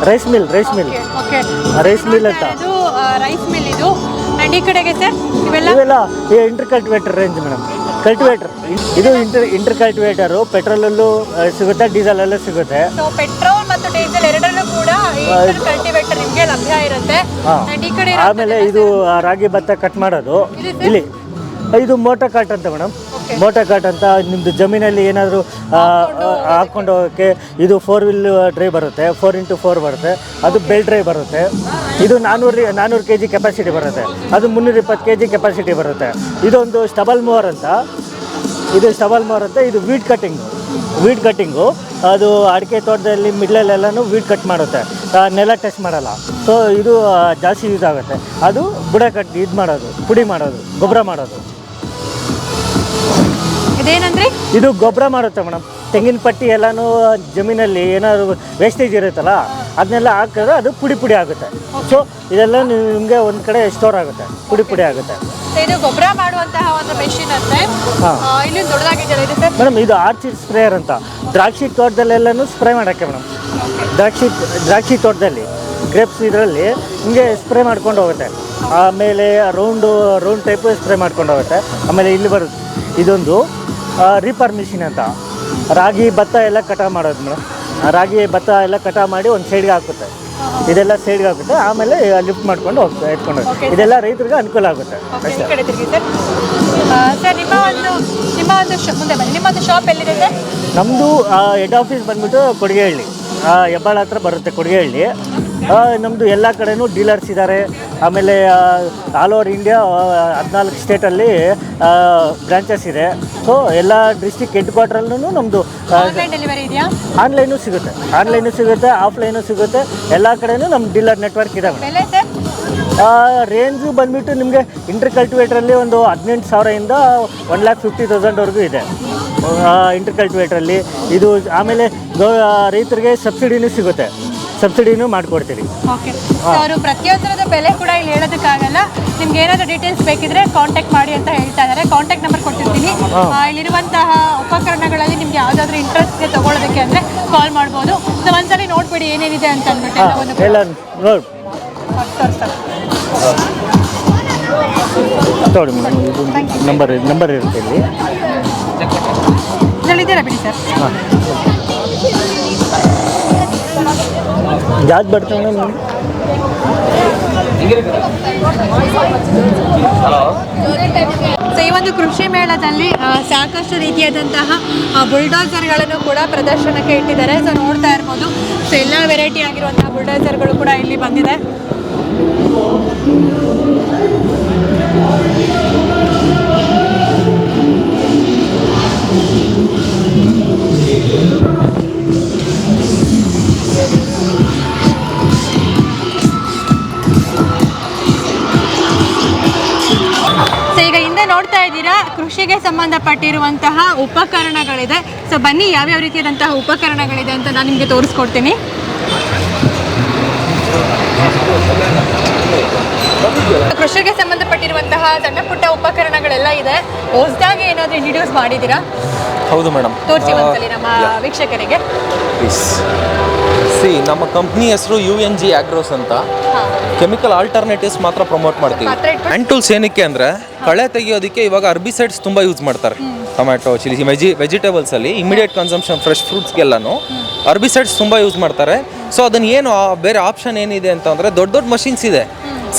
rice mill rice mill okay rice mill ಅಂತ. ರೈಸ್ ಮಿಲ್ ಇದು. ಅಂಡ್ ಈ ಕಡೆಗೆ ಸರ್ ಇವೆಲ್ಲ? ಇವೆಲ್ಲ inter cultivator range madam cultivator ಇದು ಇಂಟರ್ ಇಂಟರ್ ಕಲ್ಟಿವೇಟರು ಪೆಟ್ರೋಲಲ್ಲೂ ಸಿಗುತ್ತೆ ಡೀಸೆಲಲ್ಲೂ ಸಿಗುತ್ತೆ. ಸೊ ಪೆಟ್ರೋಲ್ ಮತ್ತು ಡೀಸೆಲ್ ಎರಡರಲ್ಲೂ ಕೂಡ ಕಲ್ಟಿವೇಟರ್ ನಿಮಗೆ ಲಭ್ಯ ಇರುತ್ತೆ. ಅಂಡ್ ಈ ಕಡೆ ಆಮೇಲೆ ಇದು ರಾಗಿ ಭತ್ತ ಕಟ್ ಮಾಡೋದು. ಇಲ್ಲಿ. ಇದು ಮೋಟರ್ ಕಾಟ್ ಅಂತ ಮೇಡಮ್ ಮೋಟೋ ಕಾರ್ಟ್ ಅಂತ ನಿಮ್ಮದು ಜಮೀನಲ್ಲಿ ಏನಾದರೂ ಹಾಕ್ಕೊಂಡು ಹೋಗೋಕ್ಕೆ ಇದು ಫೋರ್ ವೀಲ್ ಡ್ರೈವ್ ಬರುತ್ತೆ. ಫೋರ್ ಇಂಟು ಫೋರ್ ಬರುತ್ತೆ. ಅದು ಬೆಲ್ ಡ್ರೈವ್ ಬರುತ್ತೆ. ಇದು ನಾನ್ನೂರು ನಾನ್ನೂರು ಕೆ ಜಿ ಕೆಪಾಸಿಟಿ ಬರುತ್ತೆ. ಅದು ಮುನ್ನೂರ ಇಪ್ಪತ್ತು ಕೆ ಜಿ ಕೆಪಾಸಿಟಿ ಬರುತ್ತೆ. ಇದೊಂದು ಸ್ಟಬಲ್ ಮೂವರ್ ಅಂತ. ಇದು ಸ್ಟಬಲ್ ಮೂವರ್ ಅಂತ. ಇದು ವೀಟ್ ಕಟ್ಟಿಂಗು ವೀಡ್ ಕಟ್ಟಿಂಗು ಅದು ಅಡಿಕೆ ತೋಟದಲ್ಲಿ ಮಿಡ್ಲಲ್ಲೆಲ್ಲನೂ ವೀಡ್ ಕಟ್ ಮಾಡುತ್ತೆ. ನೆಲ ಟೆಸ್ಟ್ ಮಾಡಲ್ಲ. ಸೊ ಇದು ಜಾಸ್ತಿ ಯೂಸ್ ಆಗುತ್ತೆ. ಅದು ಬುಡ ಕಟ್ ಇದು ಮಾಡೋದು ಪುಡಿ ಮಾಡೋದು ಗೊಬ್ಬರ ಮಾಡೋದು. ಇದೇನಂದ್ರಿ ಇದು ಗೊಬ್ಬರ ಮಾಡುತ್ತೆ ಮೇಡಮ್. ತೆಂಗಿನ ಪಟ್ಟಿ ಎಲ್ಲಾನು ಜಮೀನಲ್ಲಿ ಏನಾದ್ರು ವೇಸ್ಟೇಜ್ ಇರುತ್ತಲ್ಲ ಅದನ್ನೆಲ್ಲ ಹಾಕಿದ್ರೆ ಅದು ಪುಡಿ ಪುಡಿ ಆಗುತ್ತೆ. ಸೊ ಇದೆಲ್ಲ ನಿಮಗೆ ಒಂದು ಕಡೆ ಸ್ಟೋರ್ ಆಗುತ್ತೆ ಪುಡಿ ಪುಡಿ ಆಗುತ್ತೆ. So ಇದು ಗೊಬ್ಬರ ಮಾಡುವಂತಹ ಒಂದು ಮೆಷಿನ್ ಅಂತೆ ಇಲ್ಲಿ ದೊಡ್ಡದಾಗಿದೆಯಲ್ಲ ಇದು ಸರ್? ಮೇಡಮ್ ಇದು ಆರ್ಚಿಡ್ ಸ್ಪ್ರೇಯರ್ ಅಂತ. ದ್ರಾಕ್ಷಿ ತೋಟದಲ್ಲೆಲ್ಲನೂ ಸ್ಪ್ರೇ ಮಾಡೋಕ್ಕೆ ಮೇಡಮ್. ದ್ರಾಕ್ಷಿ ದ್ರಾಕ್ಷಿ ತೋಟದಲ್ಲಿ ಗ್ರೇಪ್ಸ್ ಇದರಲ್ಲಿ ಹಿಂಗೆ ಸ್ಪ್ರೇ ಮಾಡ್ಕೊಂಡು ಹೋಗುತ್ತೆ. ಆಮೇಲೆ ರೌಂಡು ರೌಂಡ್ ಟೈಪ್ ಸ್ಪ್ರೇ ಮಾಡ್ಕೊಂಡು ಹೋಗುತ್ತೆ. ಆಮೇಲೆ ಇಲ್ಲಿ ಬರುತ್ತೆ. ಇದೊಂದು. ರೀಪರ್ ಮಿಷಿನ್ ಅಂತ. ರಾಗಿ ಭತ್ತ ಎಲ್ಲ ಕಟಾವು ಮಾಡೋದು ಮೇಡಮ್. ರಾಗಿ ಭತ್ತ ಎಲ್ಲ ಕಟಾವು ಮಾಡಿ ಒಂದು ಸೈಡ್ಗೆ ಹಾಕುತ್ತೆ. ಇದೆಲ್ಲ ಸೈಡ್ಗೆ ಹಾಕುತ್ತೆ. ಆಮೇಲೆ ಲಿಫ್ಟ್ ಮಾಡ್ಕೊಂಡು ಹೋಗ್ತಾ ಇಟ್ಕೊಂಡು ಇದೆಲ್ಲ ರೈತರಿಗೆ ಅನುಕೂಲ ಆಗುತ್ತೆ. ಸರ್ ನಿಮ್ಮ ಒಂದು ನಿಮ್ಮ ಒಂದು ಮುಂದೆ ಬನ್ನಿ. ನಿಮ್ಮ ಶಾಪ್ ಎಲ್ಲಿದೆ ಸರ್ ನಮ್ಮದು ಹೆಡ್ ಆಫೀಸ್ ಬಂದ್ಬಿಟ್ಟು ಕೊಡಿಗೆಹಳ್ಳಿ. ಹೆಬ್ಬಾಳ ಹತ್ರ ಬರುತ್ತೆ ಕೊಡಿಗೆಹಳ್ಳಿ. ನಮ್ಮದು ಎಲ್ಲ ಕಡೆನೂ ಡೀಲರ್ಸ್ ಇದ್ದಾರೆ ಆಮೇಲೆ ಆಲ್ ಓವರ್ ಇಂಡಿಯಾ ಹದಿನಾಲ್ಕು ಸ್ಟೇಟಲ್ಲಿ ಬ್ರಾಂಚಸ್ ಇದೆ. ಸೊ ಎಲ್ಲ ಡಿಸ್ಟಿಕ್ ಹೆಡ್ ಕ್ವಾರ್ಟ್ರಲ್ಲೂ ನಮ್ಮದು ಆನ್ಲೈನ್ ಡೆಲಿವರಿ ಇದೆಯಾ? ಆನ್ಲೈನು ಸಿಗುತ್ತೆ. ಆನ್ಲೈನು ಸಿಗುತ್ತೆ ಆಫ್ಲೈನು ಸಿಗುತ್ತೆ. ಎಲ್ಲ ಕಡೆಯೂ ನಮ್ಮ ಡೀಲರ್ ನೆಟ್ವರ್ಕ್ ಇದೆ ರೇಂಜು ಬಂದ್ಬಿಟ್ಟು ನಿಮಗೆ ಇಂಟರ್ ಕಲ್ಟಿವೇಟ್ರಲ್ಲಿ ಒಂದು ಹದಿನೆಂಟು ಸಾವಿರದಿಂದ ಒನ್ ಲ್ಯಾಕ್ ಫಿಫ್ಟಿ ತೌಸಂಡ್ವರೆಗೂ ಇದೆ. ಇಂಟರ್ ಕಲ್ಟಿವೇಟ್ರಲ್ಲಿ ಇದು ಆಮೇಲೆ ರೈತರಿಗೆ ಸಬ್ಸಿಡಿನೂ ಸಿಗುತ್ತೆ. ಸಬ್ಸಿಡಿನೂ ಮಾಡಿಕೊಡ್ತೀವಿ ಓಕೆ ಸೊ ಅವರು ಪ್ರತಿಯೊಂದರದ ಬೆಲೆ ಕೂಡ ಇಲ್ಲಿ ಹೇಳೋದಕ್ಕಾಗಲ್ಲ. ನಿಮ್ಗೆ ಏನಾದರೂ ಡೀಟೇಲ್ಸ್ ಬೇಕಿದ್ರೆ ಕಾಂಟ್ಯಾಕ್ಟ್ ಮಾಡಿ ಅಂತ ಹೇಳ್ತಾ ಇದ್ದಾರೆ. ಕಾಂಟ್ಯಾಕ್ಟ್ ನಂಬರ್ ಕೊಟ್ಟಿರ್ತೀನಿ. ಇಲ್ಲಿರುವಂತಹ ಉಪಕರಣಗಳಲ್ಲಿ ನಿಮ್ಗೆ ಯಾವುದಾದ್ರೂ ಇಂಟ್ರೆಸ್ಟ್ ಇದೆ ತಗೊಳ್ಳೋದಕ್ಕೆ ಅಂದರೆ ಕಾಲ್ ಮಾಡ್ಬೋದು. ಸೊ ಒಂದ್ಸಲಿ ನೋಡ್ಬಿಡಿ ಏನೇನಿದೆ ಅಂತ ಅಂದ್ಬಿಟ್ಟು ಎಲ್ಲ ಎಲ್ಲ ನೋಡಿ. ನಂಬರ್ ನಂಬರ್ ಇರುತ್ತೆ ಇಲ್ಲಿ. ಇದೆಯಲ್ಲ ಬಿಡಿ ಸರ್. ಯಾವ್ದು ಬರ್ತದೆ ಬರ್ತಾನೆ ಸೊ ಈ ಒಂದು ಕೃಷಿ ಮೇಳದಲ್ಲಿ ಸಾಕಷ್ಟು ರೀತಿಯಾದಂತಹ ಬುಲ್ಡೋಸರ್ಗಳನ್ನು ಕೂಡ ಪ್ರದರ್ಶನಕ್ಕೆ ಇಟ್ಟಿದ್ದಾರೆ. ಸೊ ನೋಡ್ತಾ ಇರ್ಬೋದು. ಸೊ ಎಲ್ಲ ವೆರೈಟಿ ಆಗಿರುವಂತಹ ಬುಲ್ಡೋಸರ್ಗಳು ಕೂಡ ಇಲ್ಲಿ ಬಂದಿದೆ. ನೋಡ್ತಾ ಇದ್ದೀರಾ? ಕೃಷಿಗೆ ಸಂಬಂಧಪಟ್ಟಿರುವಂತಹ ಉಪಕರಣಗಳಿದೆ. ಸೊ ಬನ್ನಿ ಯಾವ್ಯಾವ ರೀತಿಯಾದಂತಹ ಉಪಕರಣಗಳಿದೆ ಅಂತ ನಾನು ನಿಮಗೆ ತೋರಿಸ್ಕೊಡ್ತೀನಿ. ಕೃಷಿಗೆ ಸಂಬಂಧಪಟ್ಟಿರುವಂತಹ ಸಣ್ಣ ಪುಟ್ಟ ಉಪಕರಣಗಳೆಲ್ಲ ಇದೆ. ಹೊಸದಾಗಿ ಏನಾದರೂ ಇಂಟ್ರೊಡ್ಯೂಸ್ ಮಾಡಿದ್ದೀರಾ? ಹೌದು ಮೇಡಮ್ ತೋರಿಸಿ ಒಂದ್ಸಲಿ ನಮ್ಮ ವೀಕ್ಷಕರಿಗೆ. ಸಿ ನಮ್ಮ ಕಂಪ್ನಿ ಹೆಸರು ಯು ಎನ್ ಜಿ ಆಗ್ರೋಸ್ ಅಂತ. ಕೆಮಿಕಲ್ ಆಲ್ಟರ್ನೇಟಿವ್ಸ್ ಮಾತ್ರ ಪ್ರಮೋಟ್ ಮಾಡ್ತೀವಿ. ಹ್ಯಾಂಡ್ ಟೂಲ್ಸ್ ಏನಕ್ಕೆ ಅಂದರೆ ಕಳೆ ತೆಗಿಯೋದಕ್ಕೆ ಇವಾಗ ಅರ್ಬಿಸೈಡ್ಸ್ ತುಂಬ ಯೂಸ್ ಮಾಡ್ತಾರೆ. ಟೊಮ್ಯಾಟೊ ಚಿಲ್ಲಿ ವೆಜಿ ವೆಜಿಟೇಬಲ್ಸಲ್ಲಿ ಇಮಿಡಿಯೇಟ್ ಕನ್ಸಂಪ್ಷನ್ ಫ್ರೆಶ್ ಫ್ರೂಟ್ಸ್ಗೆಲ್ಲನೂ ಅರ್ಬಿಸೈಡ್ಸ್ ತುಂಬ ಯೂಸ್ ಮಾಡ್ತಾರೆ. ಸೊ ಅದನ್ನ ಏನು ಬೇರೆ ಆಪ್ಷನ್ ಏನಿದೆ ಅಂತಂದರೆ ದೊಡ್ಡ ದೊಡ್ಡ ಮಷಿನ್ಸ್ ಇದೆ.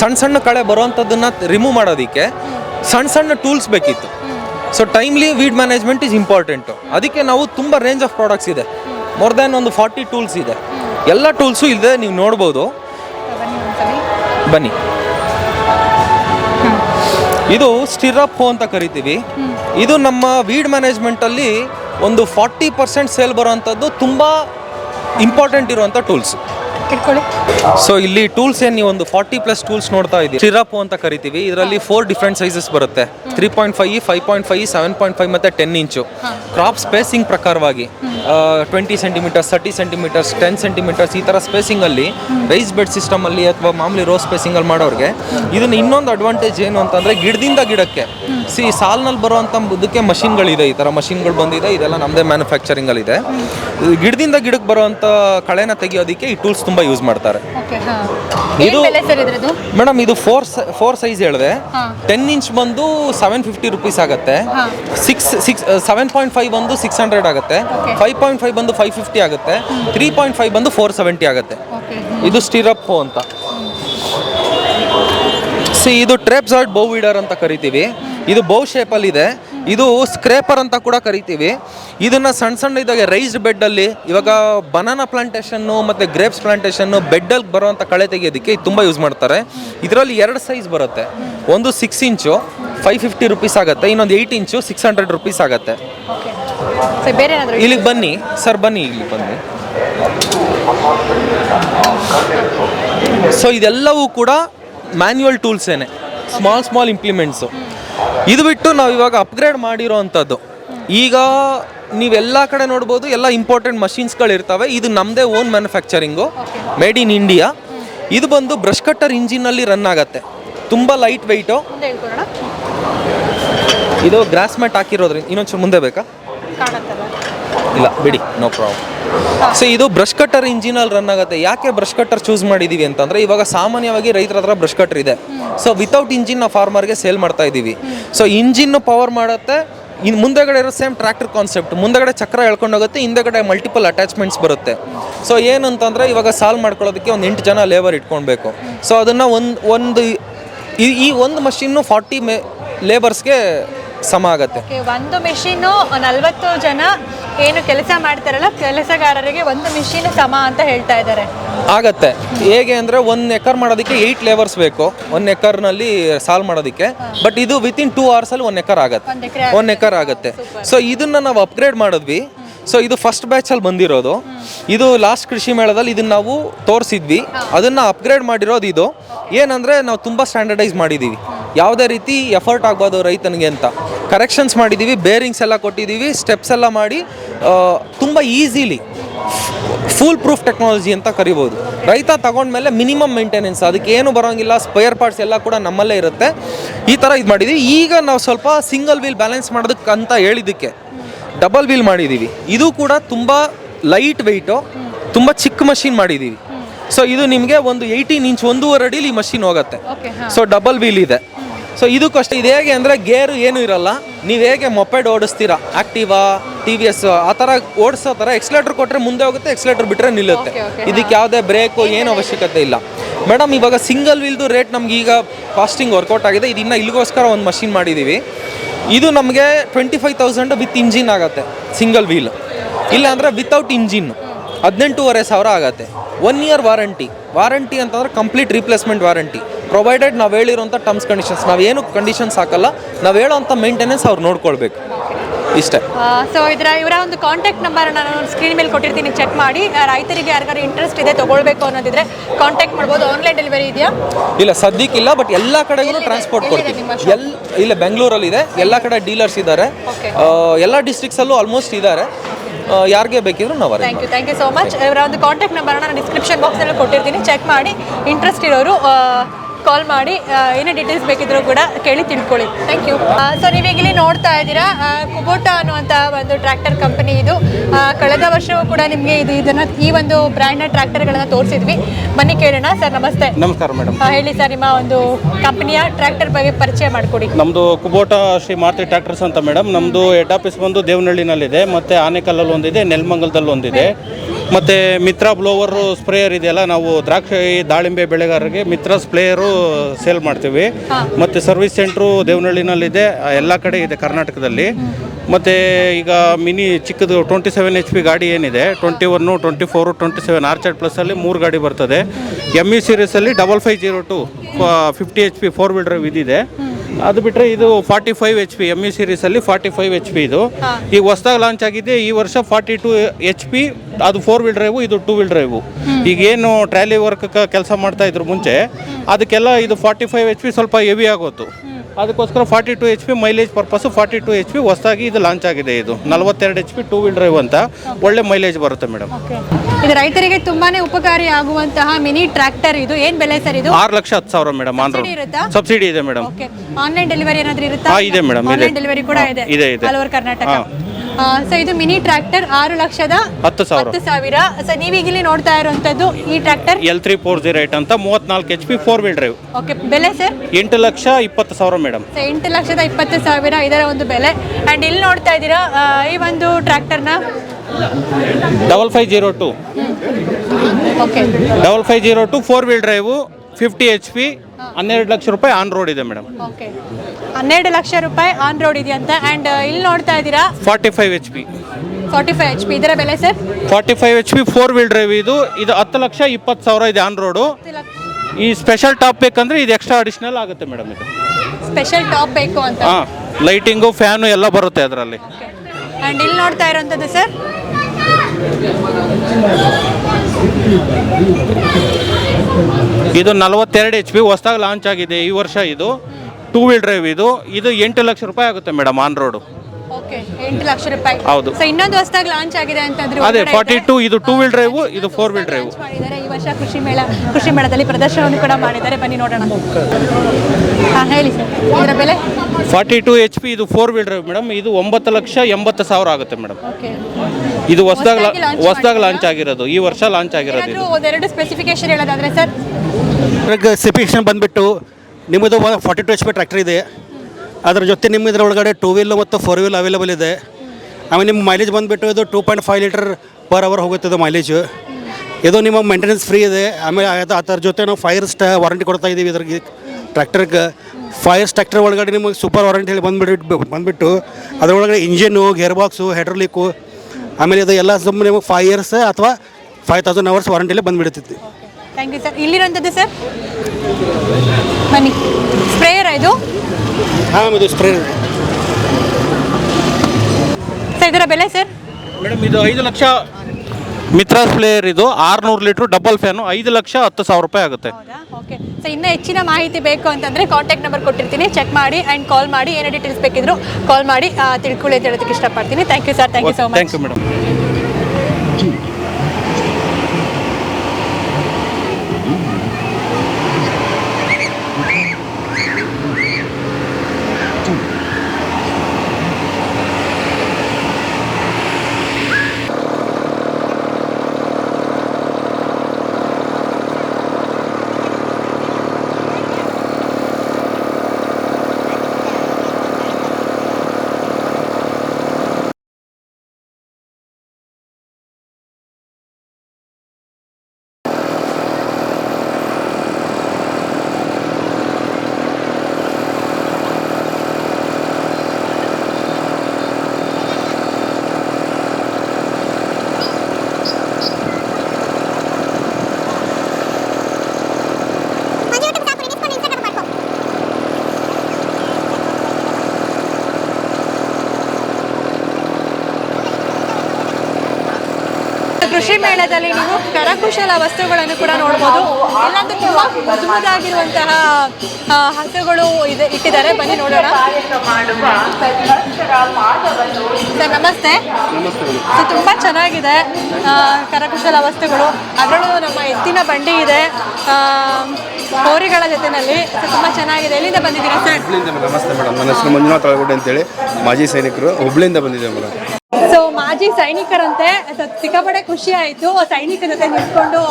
ಸಣ್ಣ ಸಣ್ಣ ಕಳೆ ಬರುವಂಥದ್ದನ್ನು ರಿಮೂವ್ ಮಾಡೋದಕ್ಕೆ ಸಣ್ಣ ಸಣ್ಣ ಟೂಲ್ಸ್ ಬೇಕಿತ್ತು. So timely weed management is important ಅದಕ್ಕೆ ನಾವು ತುಂಬ ರೇಂಜ್ ಆಫ್ ಪ್ರಾಡಕ್ಟ್ಸ್ ಇದೆ. ಮೋರ್ ದ್ಯಾನ್ ಒಂದು ಫಾರ್ಟಿ ಟೂಲ್ಸ್ ಇದೆ. ಎಲ್ಲ ಟೂಲ್ಸು ಇದೆ ನೀವು ನೋಡ್ಬೋದು. ಬನ್ನಿ. ಇದು ಸ್ಟಿರಪ್ ಅಂತ ಕರಿತೀವಿ. ಇದು ನಮ್ಮ ವೀಡ್ ಮ್ಯಾನೇಜ್ಮೆಂಟಲ್ಲಿ ಒಂದು ಫಾರ್ಟಿ ಪರ್ಸೆಂಟ್ ಸೇಲ್ ಬರೋವಂಥದ್ದು ತುಂಬ ಇಂಪಾರ್ಟೆಂಟ್ ಇರುವಂಥ ಟೂಲ್ಸ್. ಇಟ್ಕೊಳ್ಳಿ ಸೊ ಇಲ್ಲಿ ಟೂಲ್ಸ್ ಏನ್ ನೀವು ಒಂದು ಫಾರ್ಟಿ ಪ್ಲಸ್ ಟೂಲ್ಸ್ ನೋಡ್ತಾ ಇದ್ದೀವಿ ಸಿರಪ್ ಅಂತ ಕರಿತೀವಿ. ಇದರಲ್ಲಿ ಫೋರ್ ಡಿಫ್ರೆಂಟ್ ಸೈಜಸ್ ಬರುತ್ತೆ. Three point five five point five seven point five ಮತ್ತೆ ಟೆನ್ ಇಂಚು. ಕ್ರಾಪ್ ಸ್ಪೇಸಿಂಗ್ ಪ್ರಕಾರವಾಗಿ twenty centimetres thirty centimetres ten centimetres ಈ ಥರ ಸ್ಪೇಸಿಂಗಲ್ಲಿ ರೈಸ್ ಬೆಡ್ ಸಿಸ್ಟಮ್ ಅಲ್ಲಿ ಅಥವಾ ಮಾಮೂಲಿ ರೋ ಸ್ಪೇಸಿಂಗಲ್ಲಿ ಮಾಡೋರಿಗೆ ಇದನ್ನ ಇನ್ನೊಂದು ಅಡ್ವಾಂಟೇಜ್ ಏನು ಅಂತಂದರೆ ಗಿಡದಿಂದ ಗಿಡಕ್ಕೆ. ಸಿ ಸಾಲ್ನಲ್ಲಿ ಬರುವಂಥ ಇದಕ್ಕೆ ಮಷಿನ್ಗಳಿದೆ ಈ ಥರ ಮಷಿನ್ಗಳು ಬಂದಿದೆ ಇದೆಲ್ಲ ನಮ್ಮದೇ ಮ್ಯಾನುಫ್ಯಾಕ್ಚರಿಂಗಲ್ಲಿದೆ ಗಿಡದಿಂದ ಗಿಡಕ್ಕೆ ಬರುವಂಥ ಕಳೆನ ತೆಗಿಯೋದಕ್ಕೆ ಈ ಟೂಲ್ಸ್ ತುಂಬ ಯೂಸ್ ಮಾಡ್ತಾರೆ. ಇದು- ಮೇಡಮ್ ಇದು ಫೋರ್ ಫೋರ್ ಸೈಜ್ ಹೇಳಿದೆ. ಟೆನ್ ಇಂಚ್ ಬಂದು ಸೆವೆನ್ ಫಿಫ್ಟಿ ರುಪೀಸ್ ಆಗುತ್ತೆ. Six six seven point five ಬಂದು ಸಿಕ್ಸ್ ಹಂಡ್ರೆಡ್ ಆಗುತ್ತೆ. ಫೈವ್ ಪಾಯಿಂಟ್ ಫೈವ್ ಬಂದು ಫೈವ್ ಫಿಫ್ಟಿ ಆಗುತ್ತೆ. ತ್ರೀ ಪಾಯಿಂಟ್ ಫೈವ್ ಬಂದು ಫೋರ್ ಸೆವೆಂಟಿ ಆಗುತ್ತೆ. ಇದು ಸ್ಟಿರಪ್ ಅಂತ. ಸೊ ಇದು ಟ್ರೇಪ್ಸಾಯ್ಡ್ ಬೌ ವೀಡರ್ ಅಂತ ಕರಿತೀವಿ. ಇದು ಬೌ ಶೇಪಲ್ಲಿ ಇದೆ ಸ್ಕ್ರೇಪರ್ ಅಂತ ಕೂಡ ಕರಿತೀವಿ. ಇದನ್ನು ಸಣ್ಣ ಸಣ್ಣ ಇದಾಗ ರೈಸ್ಡ್ ಬೆಡ್ಡಲ್ಲಿ ಇವಾಗ ಬನಾನಾ ಪ್ಲಾಂಟೇಷನ್ನು ಮತ್ತು ಗ್ರೇಪ್ಸ್ ಪ್ಲಾಂಟೇಷನ್ನು ಬೆಡ್ಡಲ್ಲಿ ಬರುವಂಥ ಕಳೆ ತೆಗೆಯೋದಕ್ಕೆ ಇದು ತುಂಬ ಯೂಸ್ ಮಾಡ್ತಾರೆ. ಇದರಲ್ಲಿ ಎರಡು ಸೈಜ್ ಬರುತ್ತೆ. ಒಂದು six inch five fifty rupees ಆಗುತ್ತೆ. ಇನ್ನೊಂದು eight inch six hundred rupees ಆಗುತ್ತೆ. ಇಲ್ಲಿಗೆ ಬನ್ನಿ. ಸರ್ ಬನ್ನಿ ಇಲ್ಲಿಗೆ ಬನ್ನಿ. ಸೊ ಇದೆಲ್ಲವೂ ಕೂಡ ಮ್ಯಾನ್ಯುವಲ್ ಟೂಲ್ಸೇನೆ ಸ್ಮಾಲ್ ಸ್ಮಾಲ್ ಇಂಪ್ಲಿಮೆಂಟ್ಸು ಇದು ಬಿಟ್ಟು ನಾವು ಇವಾಗ ಅಪ್ಗ್ರೇಡ್ ಮಾಡಿರೋ ಅಂಥದ್ದು ಈಗ ನೀವೆಲ್ಲ ಕಡೆ ನೋಡ್ಬೋದು ಎಲ್ಲ ಇಂಪಾರ್ಟೆಂಟ್ ಮಷಿನ್ಸ್ಗಳು ಇರ್ತವೆ ಇದು ನಮ್ಮದೇ own manufacturing made in India ಇದು ಬಂದು ಬ್ರಷ್ ಕಟ್ಟರ್ ಇಂಜಿನಲ್ಲಿ ರನ್ ಆಗುತ್ತೆ. ತುಂಬ ಲೈಟ್ ವೆಯ್ಟು ಇದು ಗ್ರಾಸ್ ಮ್ಯಾಟ್ ಹಾಕಿರೋದ್ರಿಂದ ಇನ್ನೊಂಚೂರು ಮುಂದೆ ಬೇಕಾ? ಇಲ್ಲ, ಬಿಡಿ ನೋ ಪ್ರಾಬ್ಲಮ್ ಸೊ ಇದು ಬ್ರಷ್ ಕಟ್ಟರ್ ಇಂಜಿನಲ್ಲಿ ರನ್ ಆಗುತ್ತೆ. ಯಾಕೆ ಬ್ರಷ್ ಕಟ್ಟರ್ ಚೂಸ್ ಮಾಡಿದೀವಿ ಅಂತಂದ್ರೆ, ಇವಾಗ ಸಾಮಾನ್ಯವಾಗಿ ರೈತರ ಹತ್ರ ಬ್ರಷ್ ಕಟ್ಟರ್ ಇದೆ. ಸೊ ವಿತೌಟ್ ಇಂಜಿನ್ ನಾವು ಫಾರ್ಮರ್ಗೆ ಸೇಲ್ ಮಾಡ್ತಾ ಇದ್ದೀವಿ. ಸೊ ಇಂಜಿನ್ ಪವರ್ ಮಾಡುತ್ತೆ. ಇನ್ನು ಮುಂದೆಗಡೆ ಇರೋ ಸೇಮ್ ಟ್ರ್ಯಾಕ್ಟರ್ ಕಾನ್ಸೆಪ್ಟ್ ಮುಂದೆಗಡೆ ಚಕ್ರ ಎಳ್ಕೊಂಡು ಹೋಗುತ್ತೆ, ಹಿಂದೆಗಡೆ ಮಲ್ಟಿಪಲ್ ಅಟ್ಯಾಚ್ಮೆಂಟ್ಸ್ ಬರುತ್ತೆ. ಸೊ ಏನಂತಂದ್ರೆ, ಇವಾಗ ಸಾಲ್ವ್ ಮಾಡ್ಕೊಳ್ಳೋದಕ್ಕೆ ಒಂದು ಎಂಟು ಜನ ಲೇಬರ್ ಇಟ್ಕೊಳ್ಬೇಕು ಸೊ ಅದನ್ನು ಒಂದು ಒಂದು ಈ ಒಂದು ಮಷಿನ್ನು ಫಾರ್ಟಿ ಮೇ ಲೇಬರ್ಸ್ಗೆ ಸಮ ಆಗತ್ತೆ. ಒಂದು ಮಿಷಿನು ನಲ್ವತ್ತು ಜನ ಏನು ಕೆಲಸ ಮಾಡ್ತಾರಲ್ಲ ಕೆಲಸಗಾರರಿಗೆ ಒಂದು ಮಿಷಿನ್ ಸಮ ಅಂತ ಹೇಳ್ತಾ ಇದ್ದಾರೆ. ಆಗತ್ತೆ. ಹೇಗೆ ಅಂದರೆ ಒಂದು ಎಕರ್ ಮಾಡೋದಕ್ಕೆ ಏಯ್ಟ್ ಲೇಬರ್ಸ್ ಬೇಕು. ಒನ್ ಎಕರ್ನಲ್ಲಿ ಸಾಲ್ವ್ ಮಾಡೋದಕ್ಕೆ. ಬಟ್ ಇದು ವಿತಿನ್ ಟೂ ಅವರ್ಸಲ್ಲಿ ಒನ್ ಎಕರ್ ಆಗತ್ತೆ. ಒಂದ್ ಎಕರೆ ಒನ್ ಎಕರ್ ಆಗುತ್ತೆ. ಸೊ ಇದನ್ನ ನಾವು ಅಪ್ಗ್ರೇಡ್ ಮಾಡಿದ್ವಿ. ಸೊ ಇದು ಫಸ್ಟ್ ಬ್ಯಾಚಲ್ಲಿ ಬಂದಿರೋದು. ಇದು ಲಾಸ್ಟ್ ಕೃಷಿ ಮೇಳದಲ್ಲಿ ಇದನ್ನ ನಾವು ತೋರಿಸಿದ್ವಿ. ಅದನ್ನ ಅಪ್ಗ್ರೇಡ್ ಮಾಡಿರೋದು ಇದು. ಏನಂದ್ರೆ ನಾವು ತುಂಬ ಸ್ಟ್ಯಾಂಡರ್ಡೈಸ್ ಮಾಡಿದ್ದೀವಿ ಯಾವುದೇ ರೀತಿ ಎಫರ್ಟ್ ಆಗ್ಬೋದು ರೈತನಿಗೆ ಅಂತ. ಕರೆಕ್ಷನ್ಸ್ ಮಾಡಿದ್ದೀವಿ ಬೇರಿಂಗ್ಸ್ ಎಲ್ಲ ಕೊಟ್ಟಿದ್ದೀವಿ ಸ್ಟೆಪ್ಸ್ ಎಲ್ಲ ಮಾಡಿ ತುಂಬ ಈಸಿಲಿ ಫುಲ್ ಪ್ರೂಫ್ ಟೆಕ್ನಾಲಜಿ ಅಂತ ಕರಿಬೋದು. ರೈತ ತಗೊಂಡ್ಮೇಲೆ ಮಿನಿಮಮ್ ಮೇಂಟೆನೆನ್ಸ್ ಅದಕ್ಕೆ ಏನು ಬರೋಂಗಿಲ್ಲ ಸ್ಪೇರ್ ಪಾರ್ಟ್ಸ್ ಎಲ್ಲ ಕೂಡ ನಮ್ಮಲ್ಲೇ ಇರುತ್ತೆ. ಈ ಥರ ಇದು ಮಾಡಿದ್ವಿ. ಈಗ ನಾವು ಸ್ವಲ್ಪ ಸಿಂಗಲ್ ವೀಲ್ ಬ್ಯಾಲೆನ್ಸ್ ಮಾಡೋದಕ್ಕೆ ಅಂತ ಹೇಳಿದ್ದಕ್ಕೆ. ಡಬಲ್ ವೀಲ್ ಮಾಡಿದ್ದೀವಿ. ಇದು ಕೂಡ ತುಂಬ ಲೈಟ್ ವೆಯ್ಟು ತುಂಬ ಚಿಕ್ಕ ಮಷಿನ್ ಮಾಡಿದ್ದೀವಿ. ಸೊ ಇದು ನಿಮಗೆ ಒಂದು ಏಯ್ಟೀನ್ ಇಂಚ್ ಒಂದೂವರೆ ಅಡಿಲಿ ಈ ಮಷಿನ್ ಹೋಗುತ್ತೆ. ಸೊ ಡಬಲ್ ವೀಲ್ ಇದೆ. ಸೊ ಇದಕ್ಕಷ್ಟೇ ಇದು ಹೇಗೆ ಅಂದರೆ ಗೇರು ಏನೂ ಇರಲ್ಲ. ನೀವು ಹೇಗೆ ಮೊಪೆಡ್ ಓಡಿಸ್ತೀರಾ? ಆಕ್ಟಿವಾ ಟಿ ವಿ ಎಸ್ ಆ ಥರ ಓಡಿಸೋ ಥರ ಎಕ್ಸ್ಲೇಟರ್ ಕೊಟ್ಟರೆ ಮುಂದೆ ಹೋಗುತ್ತೆ ಎಕ್ಸ್ಲೇಟರ್ ಬಿಟ್ಟರೆ ನಿಲ್ಲುತ್ತೆ. ಇದಕ್ಕೆ ಯಾವುದೇ ಬ್ರೇಕು ಏನು ಅವಶ್ಯಕತೆ ಇಲ್ಲ. ಮೇಡಮ್ ಇವಾಗ ಸಿಂಗಲ್ ವೀಲ್ದು ರೇಟ್ ನಮ್ಗೆ ಈಗ ಫಾಸ್ಟಿಂಗ್ ವರ್ಕೌಟ್ ಆಗಿದೆ. ಇದು ಇನ್ನೂ ಇಲ್ಲಿಗೋಸ್ಕರ ಒಂದು ಮಷಿನ್ ಮಾಡಿದ್ದೀವಿ ಇದು ನಮಗೆ twenty five thousand with engine ಆಗುತ್ತೆ ಸಿಂಗಲ್ ವೀಲ್ ಇಲ್ಲ ಅಂದರೆ ವಿತೌಟ್ ಇಂಜಿನ್ ಹದಿನೆಂಟೂವರೆ ಸಾವಿರ ಆಗುತ್ತೆ. ಒನ್ ಇಯರ್ ವಾರಂಟಿ ವಾರಂಟಿ ಅಂತಂದ್ರೆ ಕಂಪ್ಲೀಟ್ ರಿಪ್ಲೇಸ್ಮೆಂಟ್ ವಾರಂಟಿ ಪ್ರೊವೈಡೆಡ್ ನಾವು ಹೇಳಿರೋಂಥ ಟರ್ಮ್ಸ್ ಕಂಡೀಷನ್ಸ್ ನಾವು ಏನು ಕಂಡೀಷನ್ಸ್ ಹಾಕಲ್ಲ, ನಾವು ಹೇಳೋವಂಥ ಮೇಂಟೆನೆನ್ಸ್ ಅವ್ರು ನೋಡ್ಕೊಳ್ಬೇಕು. ಇಷ್ಟೇ. ಸೊ ಇದರ ಇವರ ಒಂದು ಕಾಂಟ್ಯಾಕ್ಟ್ ನಂಬರ್ ನಾನು ಸ್ಕ್ರೀನ್ ಮೇಲೆ ಕೊಟ್ಟಿರ್ತೀನಿ ಚೆಕ್ ಮಾಡಿ. ರೈತರಿಗೆ ಯಾರಿಗಾರು ಇಂಟ್ರೆಸ್ಟ್ ಇದೆ ತಗೊಳ್ಬೇಕು ಅನ್ನೋದಿದ್ರೆ ಕಾಂಟ್ಯಾಕ್ಟ್ ಮಾಡ್ಬೋದು. ಆನ್ಲೈನ್ ಡೆಲಿವರಿ ಇದೆಯಾ? ಇಲ್ಲ ಸದ್ಯಕ್ಕಿಲ್ಲ ಬಟ್ ಎಲ್ಲ ಕಡೆಗೂ ಟ್ರಾನ್ಸ್ಪೋರ್ಟ್ ಕೊಡ್ತೀವಿ. ಎಲ್ ಇಲ್ಲ ಬೆಂಗಳೂರಲ್ಲಿ ಇದೆ ಎಲ್ಲ ಕಡೆ ಡೀಲರ್ಸ್ ಇದ್ದಾರೆ. ಎಲ್ಲ ಡಿಸ್ಟ್ರಿಕ್ಸಲ್ಲೂ ಆಲ್ಮೋಸ್ಟ್ ಇದ್ದಾರೆ. ಯಾರಿಗೆ ಬೇಕಿದ್ರು ನಾವು thank you thank you so much ಇವರ ಒಂದು ಕಾಂಟ್ಯಾಕ್ಟ್ ನಂಬರ್ನ ನಾನು ಡಿಸ್ಕ್ರಿಪ್ಷನ್ ಬಾಕ್ಸಲ್ಲಿ ಕೊಟ್ಟಿರ್ತೀನಿ. ಚೆಕ್ ಮಾಡಿ. ಇಂಟ್ರೆಸ್ಟ್ ಇರೋರು ಕಾಲ್ ಮಾಡಿ ಏನೇ ಡೀಟೇಲ್ಸ್ ಬೇಕಿದ್ರು ಕೂಡ ಕೇಳಿ ತಿಳ್ಕೊಳ್ಳಿ. ಥ್ಯಾಂಕ್ ಯು ಸೊ ನೀವೀಗಿಲ್ಲಿ ನೋಡ್ತಾ ಇದ್ದೀರಾ ಕುಬೋಟ ಅನ್ನುವಂಥ ಒಂದು ಟ್ರ್ಯಾಕ್ಟರ್ ಕಂಪನಿ ಇದು. ಕಳೆದ ವರ್ಷವೂ ಕೂಡ ನಿಮಗೆ ಇದು ಇದನ್ನ ಈ ಒಂದು ಬ್ರ್ಯಾಂಡ್ನ ಟ್ರ್ಯಾಕ್ಟರ್ಗಳನ್ನು ತೋರಿಸಿದ್ವಿ. ಬನ್ನಿ ಕೇಳೋಣ ಸರ್ ನಮಸ್ತೆ. ನಮಸ್ಕಾರ ಮೇಡಮ್ ಹೇಳಿ ಸರ್ ನಿಮ್ಮ ಒಂದು ಕಂಪನಿಯ ಟ್ರ್ಯಾಕ್ಟರ್ ಬಗ್ಗೆ ಪರಿಚಯ ಮಾಡಿಕೊಡಿ. ನಮ್ಮದು ಕುಬೋಟ ಶ್ರೀ ಮಾರುತಿ ಟ್ರ್ಯಾಕ್ಟರ್ಸ್ ಅಂತ ಮೇಡಮ್ ನಮ್ಮದು ಹೆಡ್ ಆಫೀಸ್ ಬಂದು ದೇವನಹಳ್ಳಿನಲ್ಲಿದೆ ಮತ್ತು ಆನೆಕಲ್ಲಲ್ಲಿ ಒಂದಿದೆ ನೆಲಮಂಗಲದಲ್ಲಿ ಒಂದಿದೆ. ಮತ್ತು ಮಿತ್ರ ಬ್ಲೋವರು ಸ್ಪ್ರೇಯರ್ ಇದೆಯಲ್ಲ ನಾವು ದ್ರಾಕ್ಷಿ ದಾಳಿಂಬೆ ಬೆಳೆಗಾರರಿಗೆ ಮಿತ್ರ ಸ್ಪ್ರೇಯರು ಸೇಲ್ ಮಾಡ್ತೀವಿ. ಮತ್ತು ಸರ್ವಿಸ್ ಸೆಂಟ್ರು ದೇವನಹಳ್ಳಿನಲ್ಲಿದೆ ಎಲ್ಲ ಕಡೆ ಇದೆ ಕರ್ನಾಟಕದಲ್ಲಿ. ಮತ್ತು ಈಗ ಮಿನಿ ಚಿಕ್ಕದು ಟ್ವೆಂಟಿ ಸೆವೆನ್ ಎಚ್ ಪಿ ಗಾಡಿ ಏನಿದೆ twenty one twenty four twenty seven orchard ಪ್ಲಸ್ಸಲ್ಲಿ ಮೂರು ಗಾಡಿ ಬರ್ತದೆ. M E ಸೀರೀಸಲ್ಲಿ double five zero to fifty H P four wheel drive ಇದಿದೆ ಅದು ಬಿಟ್ಟರೆ ಇದು forty five H P M E ಸೀರೀಸಲ್ಲಿ forty five H P ಇದು ಈಗ ಹೊಸದಾಗಿ ಲಾಂಚ್ ಆಗಿದೆ ಈ ವರ್ಷ ಫಾರ್ಟಿ ಟು ಎಚ್ ಪಿ ಅದು ಫೋರ್ ವೀಲ್ ಡ್ರೈವು ಇದು ಟೂ ವೀಲ್ ಡ್ರೈವು ಈಗ ಏನು ಟ್ರ್ಯಾಲಿ ವರ್ಕ್ ಕೆಲಸ ಮಾಡ್ತಾ ಇದ್ರು ಮುಂಚೆ ಅದಕ್ಕೆಲ್ಲ ಇದು ಫಾರ್ಟಿ ಫೈವ್ ಎಚ್ ಪಿ ಸ್ವಲ್ಪ ಹೆವಿ ಆಗೋತು. ಅದಕ್ಕೋಸ್ಕರ forty two H P mileage purpose forty two H P ಹೊಸದಾಗಿ ಇದು ಲಾಂಚ್ ಆಗಿದೆ ಇದು. ನಲವತ್ತೆರಡು H P two wheel drive ಅಂತ. ಒಳ್ಳೆ ಮೈಲೇಜ್ ಬರುತ್ತೆ ಮೇಡಮ್ ಇದು ರೈತರಿಗೆ ತುಂಬಾನೇ ಉಪಕಾರಿ ಆಗುವಂತಹ ಮಿನಿ ಟ್ರ್ಯಾಕ್ಟರ್ ಇದು. ಏನ್ ಬೆಲೆ ಸರ್ ಇದು? ಆರು ಲಕ್ಷ ಹತ್ತು ಸಾವಿರ ಮೇಡಮ್ ಆನ್? ಸಬ್ಸಿಡಿ ಇದೆ ಮೇಡಮ್ ಆನ್ಲೈನ್ ಡೆಲಿವರಿ ಏನಾದ್ರೂ ಇರುತ್ತಾ? ಇದೆ ಮೇಡಮ್. ಆನ್ಲೈನ್ ಡೆಲಿವರಿ ಕೂಡ ಇದೆ. ಇದೆ, ಇದೆ. ಕರ್ನಾಟಕ. ಸೊ ಇದು ಮಿನಿ ಟ್ರ್ಯಾಕ್ಟರ್ ಆರು ಲಕ್ಷದ ಹತ್ತು ಸಾವಿರ. ಹತ್ತು ಸಾವಿರ. ಸೊ ನೀವೀಗ ಇಲ್ಲಿ ನೋಡ್ತಾ ಇರುವಂತದ್ದು ಈ tractor. L three four zero eight ಅಂತ ಮೂವತ್ನಾಲ್ಕು H P four wheel drive okay ಬೆಲೆ ಸರ್ ಎಂಟು ಲಕ್ಷ ಇಪ್ಪತ್ತು ಸಾವಿರ ಮೇಡಮ್ ಸೊ ಎಂಟು ಲಕ್ಷದ ಇಪ್ಪತ್ತು ಸಾವಿರ ಇದರ ಒಂದು ಬೆಲೆ. ಅಂಡ್ ಇಲ್ಲಿ ನೋಡ್ತಾ ಇದ್ದೀರಾ ಆ, ಈ ಒಂದು ಟ್ರ್ಯಾಕ್ಟರ್ನ? Double five zero two okay double five zero two four wheel drive fifty H P ಹನ್ನೆರಡು ಲಕ್ಷ ರೂಪಾಯಿ ಆನ್ ರೋಡ್ ಇದೆ ಮೇಡಮ್ ಓಕೆ ಹನ್ನೆರಡು ಲಕ್ಷ ರೂಪಾಯಿ ಆನ್ ರೋಡ್ ಇದೆಯಂತ. ಅಂಡ್ ಇಲ್ಲಿ ನೋಡ್ತಾ ಇದ್ದೀರಾ? Forty five H P forty five H P ಇದರ ಬೆಲೆ sir? Forty five H P four wheel drive ಇದು. ಇದು ಹತ್ತು ಲಕ್ಷ ಇಪ್ಪತ್ತು ಸಾವಿರ ಇದೆ ಆನ್ ರೋಡು ಈ ಸ್ಪೆಷಲ್ ಟಾಪ್ ಬೇಕಂದ್ರೆ ಇದು ಎಕ್ಸ್ಟ್ರಾ ಅಡಿಷನಲ್ ಆಗುತ್ತೆ ಮೇಡಮ್ ಇದು. ಸ್ಪೆಷಲ್ ಟಾಪ್ ಬೇಕು ಅಂತ. ಹಾಂ ಲೈಟಿಂಗು ಫ್ಯಾನು ಎಲ್ಲ ಬರುತ್ತೆ ಅದರಲ್ಲಿ. ಅಂಡ್ ಇಲ್ಲಿ ನೋಡ್ತಾ ಇರೋಂಥದ್ದು ಸರ್? ಇದು ನಲವತ್ತೆರಡು ಎಚ್ ಪಿ ಹೊಸದಾಗಿ ಲಾಂಚ್ ಆಗಿದೆ ಈ ವರ್ಷ ಇದು. ಟೂ ವೀಲ್ ಡ್ರೈವ್ ಇದು. ಇದು ಎಂಟು ಲಕ್ಷ ರೂಪಾಯಿ ಆಗುತ್ತೆ ಮೇಡಮ್ ಆನ್ ರೋಡು ಎಂಟು ಲಕ್ಷ ರೂಪಾಯಿ. ಹೌದು. ಸೊ ಇನ್ನೊಂದು ಹೊಸದಾಗಿ ಲಾಂಚ್ ಆಗಿದೆ ಅಂತಂದ್ರೆ ಅದೇ ಫಾರ್ಟಿ ಟು ಇದು ಟೂ ವೀಲ್ ಡ್ರೈವ್ ಇದು ಫೋರ್ ವೀಲ್ ಡ್ರೈವ್ ಮಾಡಿದ್ದಾರೆ. ಈ ವರ್ಷ ಕೃಷಿ ಮೇಳ ಕೃಷಿ ಮೇಳದಲ್ಲಿ ಪ್ರದರ್ಶನವನ್ನು ಕೂಡ ಮಾಡಿದ್ದಾರೆ. ಬನ್ನಿ ನೋಡೋಣ. ಹಾಂ ಹೇಳಿ ಸರ್ ಇದರ ಬೆಲೆ? ಫಾರ್ಟಿ ಟು ಎಚ್ ಪಿ ಇದು ಫೋರ್ ವೀಲ್ ಡ್ರೈವ್ ಮೇಡಮ್ ಇದು ಒಂಬತ್ತು ಲಕ್ಷ ಎಂಬತ್ತು ಸಾವಿರ ಆಗುತ್ತೆ ಮೇಡಮ್ ಓಕೆ ಇದು ಹೊಸದಾಗಿ ಹೊಸ್ದಾಗಿ ಲಾಂಚ್ ಆಗಿರೋದು. ಈ ವರ್ಷ ಲಾಂಚ್ ಆಗಿರೋದು ಇದು. ಒಂದೆರಡು ಸ್ಪೆಸಿಫಿಕೇಶನ್ ಹೇಳೋದಾದ್ರೆ ಸರ್ ಸ್ಪೆಸಿಫಿಕೇಶನ್ ಬಂದ್ಬಿಟ್ಟು ನಿಮ್ಮದು forty two H P tractor ಇದೆ. ಅದರ ಜೊತೆ ನಿಮ್ಮ ಇದರ ಒಳಗಡೆ ಟೂ ವೀಲ್ ಮತ್ತು ಫೋರ್ ವೀಲ್ ಅವೈಲೇಬಲ್ ಇದೆ. ಆಮೇಲೆ ನಿಮ್ಮ ಮೈಲೇಜ್ ಬಂದುಬಿಟ್ಟು ಇದು two point five litre per hour ಹೋಗುತ್ತೆ ಮೈಲೇಜ್ ಇದು ನಿಮ್ಮ ಮೇಂಟೆನೆನ್ಸ್ ಫ್ರೀ ಇದೆ. ಆಮೇಲೆ ಅದು ಅದರ ಜೊತೆ ನಾವು ಫೈವ್ ಇಯರ್ಸ್ ವಾರಂಟಿ ಕೊಡ್ತಾ ಇದ್ದೀವಿ ಇದ್ರಿಗೆ. ಟ್ರ್ಯಾಕ್ಟರ್ಗೆ ಫೈವ್ ಇಯರ್ಸ್ ಒಳಗಡೆ ನಿಮಗೆ ಸೂಪರ್ ವಾರಂಟಿ ಹೇಳಿ ಬಂದುಬಿಟ್ಟು ಬಂದುಬಿಟ್ಟು ಅದರೊಳಗಡೆ ಇಂಜಿನ್ನು ಗೇರ್ ಬಾಕ್ಸು ಹೈಡ್ರೋಲಿಕ್ಕು ಆಮೇಲೆ ಇದು ಎಲ್ಲ ಸುಮ್ಮನೆ ನಿಮಗೆ ಫೈವ್ ಇಯರ್ಸ್ ಅಥವಾ ಫೈವ್ ತೌಸಂಡ್ ಅವರ್ಸ್ ವಾರಂಟಿಲೇ ಬಂದುಬಿಡುತ್ತೆ. ಥ್ಯಾಂಕ್ ಯು ಸರ್ ಇಲ್ಲಿರೋಂಥದ್ದು ಸರ್ ಬನ್ನಿ. ಸ್ಪ್ರೇಯರ್ ಇದು? ಹಾಂ ಇದು ಸ್ಪ್ರೇ ಸರ್ ಇದರ ಬೆಲೆ ಸರ್? ಮೇಡಮ್ ಇದು ಐದು ಲಕ್ಷ ಮಿತ್ರಾಸ್ ಪ್ಲೇಯರ್ ಇದು ಆರುನೂರು ಲೀಟ್ರ್ ಡಬಲ್ ಫ್ಯಾನು ಐದು ಲಕ್ಷ ಹತ್ತು ಸಾವಿರ ರೂಪಾಯಿ ಆಗುತ್ತೆ. ಹೌದಾ? ಓಕೆ ಸರ್ ಇನ್ನೂ ಹೆಚ್ಚಿನ ಮಾಹಿತಿ ಬೇಕು ಅಂತಂದರೆ ಕಾಂಟ್ಯಾಕ್ಟ್ ನಂಬರ್ ಕೊಟ್ಟಿರ್ತೀನಿ. ಚೆಕ್ ಮಾಡಿ ಆ್ಯಂಡ್ ಕಾಲ್ ಮಾಡಿ. ಏನೇ ಡೀಟೇಲ್ಸ್ ಬೇಕಿದ್ರು ಕಾಲ್ ಮಾಡಿ. ತಿಳ್ಕೊಳ್ಳಿ ಅಂತ ಹೇಳೋದಕ್ಕೆ ಇಷ್ಟಪಡ್ತೀನಿ. Thank you sir thank you so much thank you madam ಕೃಷಿ ಮೇಳದಲ್ಲಿ ನೀವು ಕರಕುಶಲ ವಸ್ತುಗಳನ್ನು ಕೂಡ ನೋಡ್ಬೋದು. ಎಲ್ಲಂತೂ ತುಂಬ ಮುದುಮುದಾಗಿರುವಂತಹ ಹಸುಗಳು ಇದೆ, ಇಟ್ಟಿದ್ದಾರೆ. ಬನ್ನಿ ನೋಡೋಣ. ನಮಸ್ತೆ. ತುಂಬ ಚೆನ್ನಾಗಿದೆ ಕರಕುಶಲ ವಸ್ತುಗಳು. ಅದರಲ್ಲೂ ನಮ್ಮ ಎತ್ತಿನ ಬಂಡಿ ಇದೆ ಹೋರಿಗಳ ಜೊತೆನಲ್ಲಿ. ತುಂಬ ಚೆನ್ನಾಗಿದೆ. ಎಲ್ಲಿಂದ ಬಂದಿದ್ದೀರಾ, ಸರ್? ನಮಸ್ತೆ ಮೇಡಮ್. ನನ್ನ ಹೆಸರು ಮಂಜುನಾಥ್ ಅಳಗುಡ್ಡೆ ಅಂತೇಳಿ. ಮಾಜಿ ಸೈನಿಕರು ಹುಬ್ಳಿಯಿಂದ ಬಂದಿದ್ದೇವೆ ಮೇಡಮ್. ಸೊ ಮಾಜಿ ಸೈನಿಕರಂತೆ ಸೊ ಸಿಕ್ಕಾಪಟ್ಟೆ ಖುಷಿ ಆಯ್ತು. ಸೈನಿಕರ ಜೊತೆ ನಿಂತ್ಕೊಂಡು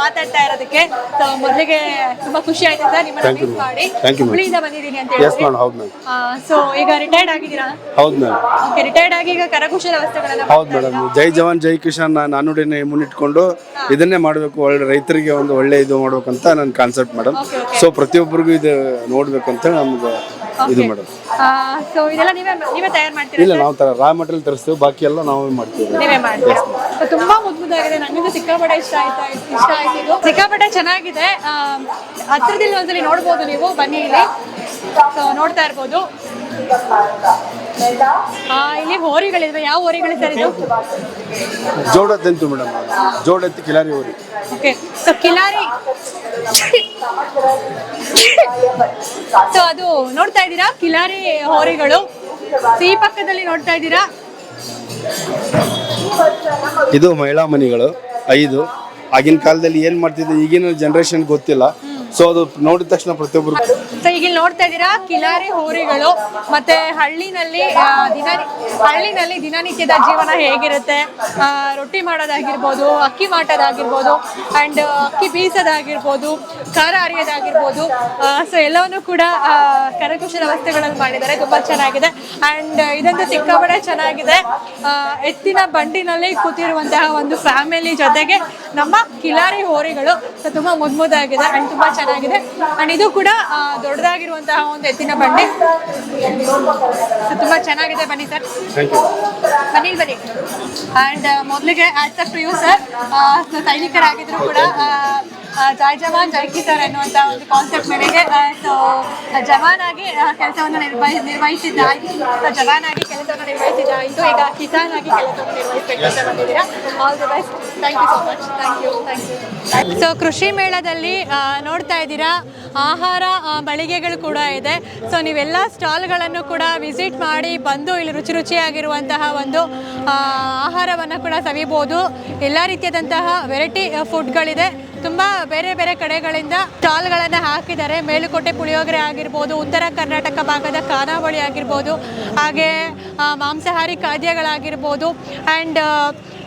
ಮಾತಾಡ್ತಾ ಇರೋದಕ್ಕೆ. ಸೊ ಮೊದಲಿಗೆ ತುಂಬಾ ಖುಷಿ ಆಯ್ತು ಸರ್ ನಿಮ್ಮನ್ನ ಮೀಟ್ ಮಾಡಿ. ಹುಬ್ಳಿಯಿಂದ ಬಂದಿದ್ದೀನಿ ಅಂತ ಹೇಳಿ. ಸೊ ಈಗ ರಿಟೈರ್ಡ್ ಆಗಿದ್ದೀರಾ? ಹೌದು ಮೇಡಮ್ ಓಕೆ ರಿಟೈರ್ಡ್ ಆಗಿ ಈಗ ಕರಕುಶಲ ವಸ್ತುಗಳನ್ನ ಹೌದು ಮೇಡಮ್ ಜೈ ಜವಾನ್ ಜೈ ಕಿಶನ್ ನಾನುಡಿನ ಮುನ್ನಿಟ್ಕೊಂಡು ಇದನ್ನೇ ಮಾಡಬೇಕು. ಒಳ್ಳೆ ರೈತರಿಗೆ ಒಂದು ಒಳ್ಳೆ ಇದು ಮಾಡ್ಬೇಕಂತ ನನ್ನ ಕಾನ್ಸೆಪ್ಟ್ ಮೇಡಮ್ ಸೊ ಪ್ರತಿಯೊಬ್ಬರಿಗೂ ಇದು ನೋಡ್ಬೇಕಂತ ನಮ್ಗೆ ಇದು ಮಾಡೋದು ಸೊ ಇದೆಲ್ಲ ನೀವೇ ನೀವೇ ತಯಾರು ಮಾಡ್ತೀರಾ ಇಲ್ಲ ನಾವು ತರ ರಾ ಮಟೀರಿಯಲ್ ತರಿಸ್ತೀವಿ ಬಾಕಿ ಎಲ್ಲ ನಾವೇ ಮಾಡ್ತೀವಿ. ನೀವೇ ಮಾಡ್ತೀರಾ? So, ತುಂಬಾ ಮುದ್ದಾಗಿದೆ ನನಗೆ ಸಿಕ್ಕಾಪಟ್ಟೆ ಇಷ್ಟ ಆಯ್ತಾ ಇಷ್ಟ ಆಯ್ತು ಇದು. ಸಿಕ್ಕಾಪಟ್ಟೆ ಚೆನ್ನಾಗಿದೆ. ಹತ್ರದಲ್ಲಿ ಒಂದ್ಸಲಿ ನೋಡ್ಬೋದು ನೀವು ಬನ್ನಿ ಇಲ್ಲಿ. ಸೊ ನೋಡ್ತಾ ಇರ್ಬೋದು. ಆ, ಇಲ್ಲಿ ಹೋರಿಗಳಿವೆ ಯಾವ ಹೋರಿಗಳು ಸರ್ ಇದು? ಜೋಡತ್ತಂತು ಮೇಡಮ್. ಜೋಡತ್ ಕಿಲಾರಿ ಹೋರಿ. ಓಕೆ. ಸೊ ಕಿಲಾರಿ ಸೊ ಅದು ನೋಡ್ತಾ ಇದ್ದೀರಾ? ಕಿಲಾರಿ ಹೋರಿಗಳು. ಸೊ ಈ ಪಕ್ಕದಲ್ಲಿ ನೋಡ್ತಾ ಇದ್ದೀರಾ? ಇದು ಮಹಿಳಾ ಮನೆಗಳು. ಐದು. ಆಗಿನ ಕಾಲದಲ್ಲಿ ಏನು ಮಾಡ್ತಿದ್ರು ಈಗಿನ ಜನರೇಷನ್ ಗೊತ್ತಿಲ್ಲ. ಸೊ ಅದು ನೋಡಿದ ತಕ್ಷಣ ಪ್ರತಿಯೊಬ್ಬರು ಸೊ ಈಗ ಇಲ್ಲಿ ನೋಡ್ತಾ ಇದ್ದೀರಾ ಕಿಲಾರಿ ಹೋರಿಗಳು ಮತ್ತೆ ಹಳ್ಳಿನಲ್ಲಿ ದಿನ ಹಳ್ಳಿನಲ್ಲಿ ದಿನನಿತ್ಯದ ಜೀವನ ಹೇಗಿರುತ್ತೆ? ಆ, ರೊಟ್ಟಿ ಮಾಡೋದಾಗಿರ್ಬೋದು ಅಕ್ಕಿ ಮಾಡೋದಾಗಿರ್ಬೋದು ಅಂಡ್ ಅಕ್ಕಿ ಬೀಸೋದಾಗಿರ್ಬೋದು ಖಾರ ಅರಿಯೋದಾಗಿರ್ಬೋದು ಸೊ ಎಲ್ಲವನ್ನು ಕೂಡ ಕರಕುಶಲ ವಸ್ತುಗಳಲ್ಲಿ ಮಾಡಿದ್ದಾರೆ. ತುಂಬಾ ಚೆನ್ನಾಗಿದೆ. ಅಂಡ್ ಇದಂತೂ ಸಿಕ್ಕಾಪಟ್ಟೆ ಚೆನ್ನಾಗಿದೆ. ಎತ್ತಿನ ಬಂಡಿನಲ್ಲಿ ಕೂತಿರುವಂತಹ ಒಂದು ಫ್ಯಾಮಿಲಿ ಜೊತೆಗೆ ನಮ್ಮ ಕಿಲಾರಿ ಹೋರಿಗಳು ತುಂಬಾ ಮುದ್ಮುದಾಗಿದೆ ಅಂಡ್ ತುಂಬಾ ಆ್ಯಂಡ್ ಇದು ಕೂಡ ದೊಡ್ಡದಾಗಿರುವಂತಹ ಒಂದು ಎತ್ತಿನ ಬಂಡಿ. ತುಂಬಾ ತುಂಬ ಚೆನ್ನಾಗಿದೆ ಬನ್ನಿ ಸರ್. ಬನ್ನಿ ಬನ್ನಿ. ಅಂಡ್ ಮೊದಲಿಗೆ ಆಸ್ ಟು ಯು ಸರ್ ಸೈನಿಕರಾಗಿದ್ರು ಕೂಡ ಜೈ ಜವಾನ್ ಜೈ ಕಿಸಾನ್ ಅನ್ನುವಂಥ ಒಂದು ಕಾನ್ಸೆಪ್ಟ್ ಮೇರೆಗೆ ಸೊ ಜವಾನ್ ಆಗಿ ಕೆಲಸವನ್ನು ನಿರ್ವಹಿ ನಿರ್ವಹಿಸಿದ್ದಾಯಿತು ಜವಾನ್ ಆಗಿ ಕೆಲಸವನ್ನು ನಿರ್ವಹಿಸಿದ್ದಾಯಿತು ಈಗ ಕಿಸಾನ್ ಆಗಿ ಕೆಲಸವನ್ನು ನಿರ್ವಹಿಸಬೇಕು ಅಂತ the best thank you so much thank you thank you so ಕೃಷಿ ಮೇಳದಲ್ಲಿ ನೋಡ್ತಾ ಇದ್ದೀರಾ? ಆಹಾರ ಮಳಿಗೆಗಳು ಕೂಡ ಇದೆ. ಸೊ ನೀವೆಲ್ಲ ಸ್ಟಾಲ್ಗಳನ್ನು ಕೂಡ ವಿಸಿಟ್ ಮಾಡಿ ಬಂದು ಇಲ್ಲಿ ರುಚಿ ರುಚಿಯಾಗಿರುವಂತಹ ಒಂದು ಆಹಾರವನ್ನು ಕೂಡ ಸವಿಬೋದು. ಎಲ್ಲ ರೀತಿಯಾದಂತಹ ವೆರೈಟಿ ಫುಡ್ಗಳಿದೆ ತುಂಬ ಬೇರೆ ಬೇರೆ ಕಡೆಗಳಿಂದ ಸ್ಟಾಲ್ಗಳನ್ನು ಹಾಕಿದ್ದಾರೆ. ಮೇಲುಕೋಟೆ ಪುಳಿಯೋಗರೆ ಆಗಿರ್ಬೋದು, ಉತ್ತರ ಕರ್ನಾಟಕ ಭಾಗದ ಖಾನಾವಳಿ ಆಗಿರ್ಬೋದು, ಹಾಗೆ ಮಾಂಸಾಹಾರಿ ಖಾದ್ಯಗಳಾಗಿರ್ಬೋದು ಆ್ಯಂಡ್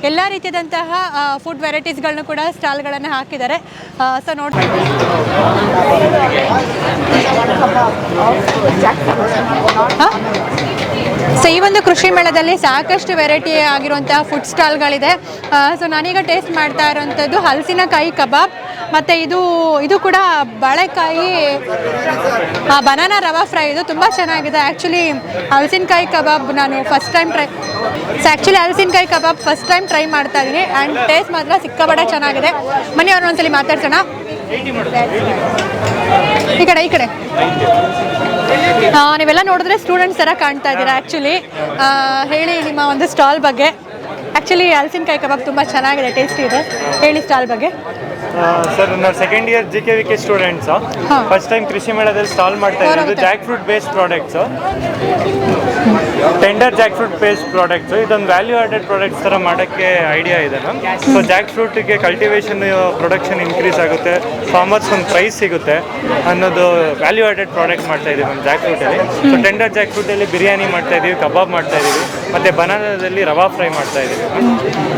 ಎಲ್ಲ ರೀತಿಯಾದಂತಹ ಫುಡ್ ವೆರೈಟೀಸ್ಗಳನ್ನು ಕೂಡ ಸ್ಟಾಲ್ಗಳನ್ನು ಹಾಕಿದ್ದಾರೆ. ಸೊ ನೋಡಿ ಸೊ ಈ ಒಂದು ಕೃಷಿ ಮೇಳದಲ್ಲಿ ಸಾಕಷ್ಟು ವೆರೈಟಿ ಆಗಿರುವಂತಹ ಫುಡ್ ಸ್ಟಾಲ್ಗಳಿದೆ ಸೊ ನಾನೀಗ ಟೇಸ್ಟ್ ಮಾಡ್ತಾ ಇರೋವಂಥದ್ದು ಹಲಸಿನಕಾಯಿ ಕಬಾಬ್. ಮತ್ತು ಇದು ಇದು ಕೂಡ ಬಾಳೆಕಾಯಿ ಬನಾನಾ ರವಾ ಫ್ರೈ ಇದು ತುಂಬ ಚೆನ್ನಾಗಿದೆ. ಆ್ಯಕ್ಚುಲಿ ಹಲಸಿನಕಾಯಿ ಕಬಾಬ್ ನಾನು first time try so actually ಹಲಸಿನಕಾಯಿ ಕಬಾಬ್ ಫಸ್ಟ್ ಟೈಮ್ ಟ್ರೈ ಮಾಡ್ತಾ ಇದ್ದೀನಿ. ಆ್ಯಂಡ್ ಟೇಸ್ಟ್ ಮಾತ್ರ ಸಿಕ್ಕಾಪಟ್ಟೆ ಚೆನ್ನಾಗಿದೆ. ಮನೆ ಒಂದ್ಸಲಿ ಮಾತಾಡ್ಸೋಣ. ಈ ಕಡೆ ಈ ಕಡೆ. ನೀವೆಲ್ಲ ನೋಡಿದ್ರೆ ಸ್ಟೂಡೆಂಟ್ಸ್ ಥರ ಕಾಣ್ತಾ ಇದ್ದೀರಾ ಆ್ಯಕ್ಚುಲಿ ಹೇಳಿ ನಿಮ್ಮ ಒಂದು ಸ್ಟಾಲ್ ಬಗ್ಗೆ. ಆ್ಯಕ್ಚುಲಿ ಹಲಸಿನಕಾಯಿ ಕಬಾಬ್ ತುಂಬ ಚೆನ್ನಾಗಿದೆ ಟೇಸ್ಟಿ ಇದೆ. ಹೇಳಿ ಸ್ಟಾಲ್ ಬಗ್ಗೆ. ಸರ್ ನಾವು second year G K V K students first time ಕೃಷಿ ಮೇಳದಲ್ಲಿ ಸ್ಟಾಲ್ ಮಾಡ್ತಾ ಇರೋದು jackfruit based products tender jackfruit based products ಇದೊಂದು ವ್ಯಾಲ್ಯೂ ಆಡೆಡ್ ಪ್ರಾಡಕ್ಟ್ಸ್ ಥರ ಮಾಡೋಕ್ಕೆ ಐಡಿಯಾ ಇದೆ ಮ್ಯಾಮ್ ಸೊ ಜಾಕ್ ಫ್ರೂಟಿಗೆ ಕಲ್ಟಿವೇಷನ್ ಪ್ರೊಡಕ್ಷನ್ ಇನ್ಕ್ರೀಸ್ ಆಗುತ್ತೆ. ಫಾರ್ಮರ್ಸ್ ಒಂದು ಪ್ರೈಸ್ ಸಿಗುತ್ತೆ ಅನ್ನೋದು ವ್ಯಾಲ್ಯೂ ಆಡೆಡ್ ಪ್ರಾಡಕ್ಟ್ ಮಾಡ್ತಾ ಇದೀವಿ ಮ್ಯಾಮ್ ಜಾಕ್ ಫ್ರೂಟಲ್ಲಿ ಸೊ ಟೆಂಡರ್ ಜಾಕ್ ಫ್ರೂಟಲ್ಲಿ ಬಿರಿಯಾನಿ ಮಾಡ್ತಾ ಇದೀವಿ ಕಬಾಬ್ ಮಾಡ್ತಾ ಇದೀವಿ ಮತ್ತು ಬನಾನಾದಲ್ಲಿ ರವಾ ಫ್ರೈ ಮಾಡ್ತಾ ಇದೀವಿ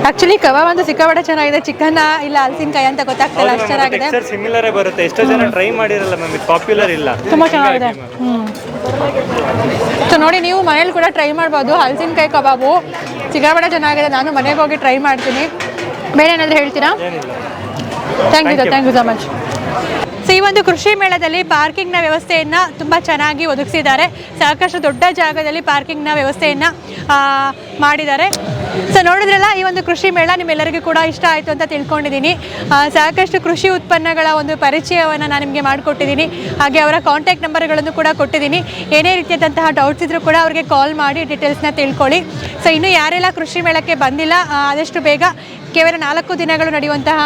ಆ್ಯಕ್ಚುಲಿ ಕಬಾಬ್ ಅಂತ ಸಿಕ್ಕಾಪಟ್ಟೆ ಚೆನ್ನಾಗಿದೆ ಚಿಕನ್ ಇಲ್ಲ ಹಲಸಿನಕಾಯಿ ಅಂತ ಗೊತ್ತಾಗ್ತಿಲ್ಲ ಅಷ್ಟು ಚೆನ್ನಾಗಿದೆ ಸಿಮಿಲರೇ ಬರುತ್ತೆ. ಎಷ್ಟೋ ಜನ ಟ್ರೈ ಮಾಡಿರಲ್ಲ ಮ್ಯಾಮ್ ಇದು ಪಾಪ್ಯುಲರ್ ಇಲ್ಲ. ತುಂಬ ಚೆನ್ನಾಗಿದೆ. ಹ್ಞೂ ಸೊ ನೋಡಿ ನೀವು ಮನೇಲಿ ಕೂಡ ಟ್ರೈ ಮಾಡ್ಬೋದು. ಹಲಸಿನಕಾಯಿ ಕಬಾಬು. ಸಿಕ್ಕಾಪಟ್ಟೆ ಚೆನ್ನಾಗಿದೆ ನಾನು ಮನೆಗೆ ಹೋಗಿ ಟ್ರೈ ಮಾಡ್ತೀನಿ. ಬೇರೆ ಏನಾದ್ರೂ ಹೇಳ್ತೀರಾ? Thank you thank you so much so ಈ ಒಂದು ಕೃಷಿ ಮೇಳದಲ್ಲಿ ಪಾರ್ಕಿಂಗ್ನ ವ್ಯವಸ್ಥೆಯನ್ನು ತುಂಬ ಚೆನ್ನಾಗಿ ಒದಗಿಸಿದ್ದಾರೆ. ಸಾಕಷ್ಟು ದೊಡ್ಡ ಜಾಗದಲ್ಲಿ ಪಾರ್ಕಿಂಗ್ನ ವ್ಯವಸ್ಥೆಯನ್ನು ಮಾಡಿದ್ದಾರೆ. ಸೊ ನೋಡಿದ್ರಲ್ಲ, ಈ ಒಂದು ಕೃಷಿ ಮೇಳ ನಿಮ್ಮೆಲ್ಲರಿಗೂ ಕೂಡ ಇಷ್ಟ ಆಯಿತು ಅಂತ ತಿಳ್ಕೊಂಡಿದ್ದೀನಿ. ಸಾಕಷ್ಟು ಕೃಷಿ ಉತ್ಪನ್ನಗಳ ಒಂದು ಪರಿಚಯವನ್ನು ನಾನು ನಿಮಗೆ ಮಾಡಿಕೊಟ್ಟಿದ್ದೀನಿ. ಹಾಗೆ ಅವರ ಕಾಂಟ್ಯಾಕ್ಟ್ ನಂಬರ್ಗಳನ್ನು ಕೂಡ ಕೊಟ್ಟಿದ್ದೀನಿ. ಏನೇ ರೀತಿಯಾದಂತಹ ಡೌಟ್ಸ್ ಇದ್ದರೂ ಕೂಡ ಅವರಿಗೆ ಕಾಲ್ ಮಾಡಿ ಡೀಟೇಲ್ಸ್ನ ತಿಳ್ಕೊಳ್ಳಿ. ಸೊ ಇನ್ನೂ ಯಾರೆಲ್ಲ ಕೃಷಿ ಮೇಳಕ್ಕೆ ಬಂದಿಲ್ಲ ಆದಷ್ಟು ಬೇಗ ಕೇವಲ ನಾಲ್ಕು ದಿನಗಳು ನಡೆಯುವಂತಹ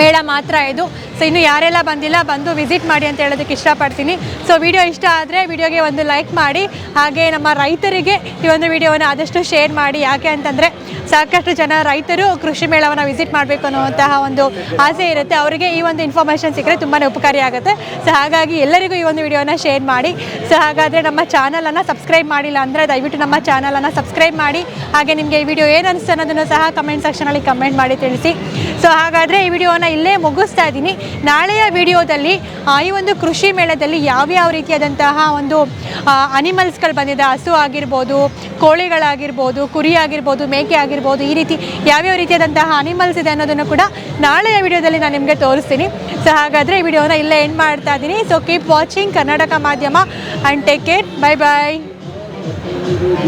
ಮೇಳ ಮಾತ್ರ ಇದು. ಸೊ ಇನ್ನು ಯಾರೆಲ್ಲ ಬಂದಿಲ್ಲ, ಬಂದು ವಿಸಿಟ್ ಮಾಡಿ ಅಂತ ಹೇಳೋದಕ್ಕೆ ಇಷ್ಟಪಡ್ತೀನಿ. ಸೊ ವಿಡಿಯೋ ಇಷ್ಟ ಆದರೆ ವಿಡಿಯೋಗೆ ಒಂದು ಲೈಕ್ ಮಾಡಿ. ಹಾಗೆ ನಮ್ಮ ರೈತರಿಗೆ ಈ ಒಂದು ವಿಡಿಯೋವನ್ನು ಆದಷ್ಟು ಶೇರ್ ಮಾಡಿ. ಯಾಕೆ ಅಂತಂದರೆ ಸಾಕಷ್ಟು ಜನ ರೈತರು ಕೃಷಿ ಮೇಳವನ್ನು ವಿಸಿಟ್ ಮಾಡಬೇಕು ಅನ್ನುವಂತಹ ಒಂದು ಆಸೆ ಇರುತ್ತೆ. ಅವರಿಗೆ ಈ ಒಂದು ಇನ್ಫಾರ್ಮೇಷನ್ ಸಿಕ್ಕರೆ ತುಂಬಾ ಉಪಕಾರಿ ಆಗುತ್ತೆ. ಸೊ ಹಾಗಾಗಿ ಎಲ್ಲರಿಗೂ ಈ ಒಂದು ವಿಡಿಯೋನ ಶೇರ್ ಮಾಡಿ. ಸೊ ಹಾಗಾದರೆ ನಮ್ಮ ಚಾನಲನ್ನು ಸಬ್ಸ್ಕ್ರೈಬ್ ಮಾಡಿಲ್ಲ ಅಂದರೆ ದಯವಿಟ್ಟು ನಮ್ಮ ಚಾನಲನ್ನು ಸಬ್ಸ್ಕ್ರೈಬ್ ಮಾಡಿ. ಹಾಗೆ ನಿಮಗೆ ಈ ವಿಡಿಯೋ ಏನು ಅನಿಸ್ತು ಅನ್ನೋದನ್ನು ಸಹ ಕಮೆಂಟ್ ಸೆಕ್ಷನಲ್ಲಿ ಕಮೆಂಟ್ ಮಾಡಿ ತಿಳಿಸಿ. ಸೊ ಹಾಗಾದರೆ ಈ ವಿಡಿಯೋನ ಇಲ್ಲೇ ಮುಗಿಸ್ತಾ ಇದ್ದೀನಿ. ನಾಳೆಯ ವಿಡಿಯೋದಲ್ಲಿ ಈ ಒಂದು ಕೃಷಿ ಮೇಳದಲ್ಲಿ ಯಾವ್ಯಾವ ರೀತಿಯಾದಂತಹ ಒಂದು ಅನಿಮಲ್ಸ್ಗಳು ಬಂದಿದೆ, ಹಸು ಆಗಿರ್ಬೋದು, ಕೋಳಿಗಳಾಗಿರ್ಬೋದು, ಕುರಿ ಆಗಿರ್ಬೋದು, ಮೇಕೆ ಆಗಿರ್ಬೋದು, ಈ ರೀತಿ ಯಾವ್ಯಾವ ರೀತಿಯಾದಂತಹ ಅನಿಮಲ್ಸ್ ಇದೆ ಅನ್ನೋದನ್ನು ಕೂಡ ನಾಳೆಯ ವಿಡಿಯೋದಲ್ಲಿ ನಾನು ನಿಮಗೆ ತೋರಿಸ್ತೀನಿ. ಸೊ ಹಾಗಾದರೆ ಈ ವಿಡಿಯೋನ ಇಲ್ಲೇ ಎಂಡ್ ಮಾಡ್ತಾ ಇದ್ದೀನಿ. So keep watching Karnataka Madhyama and take care bye bye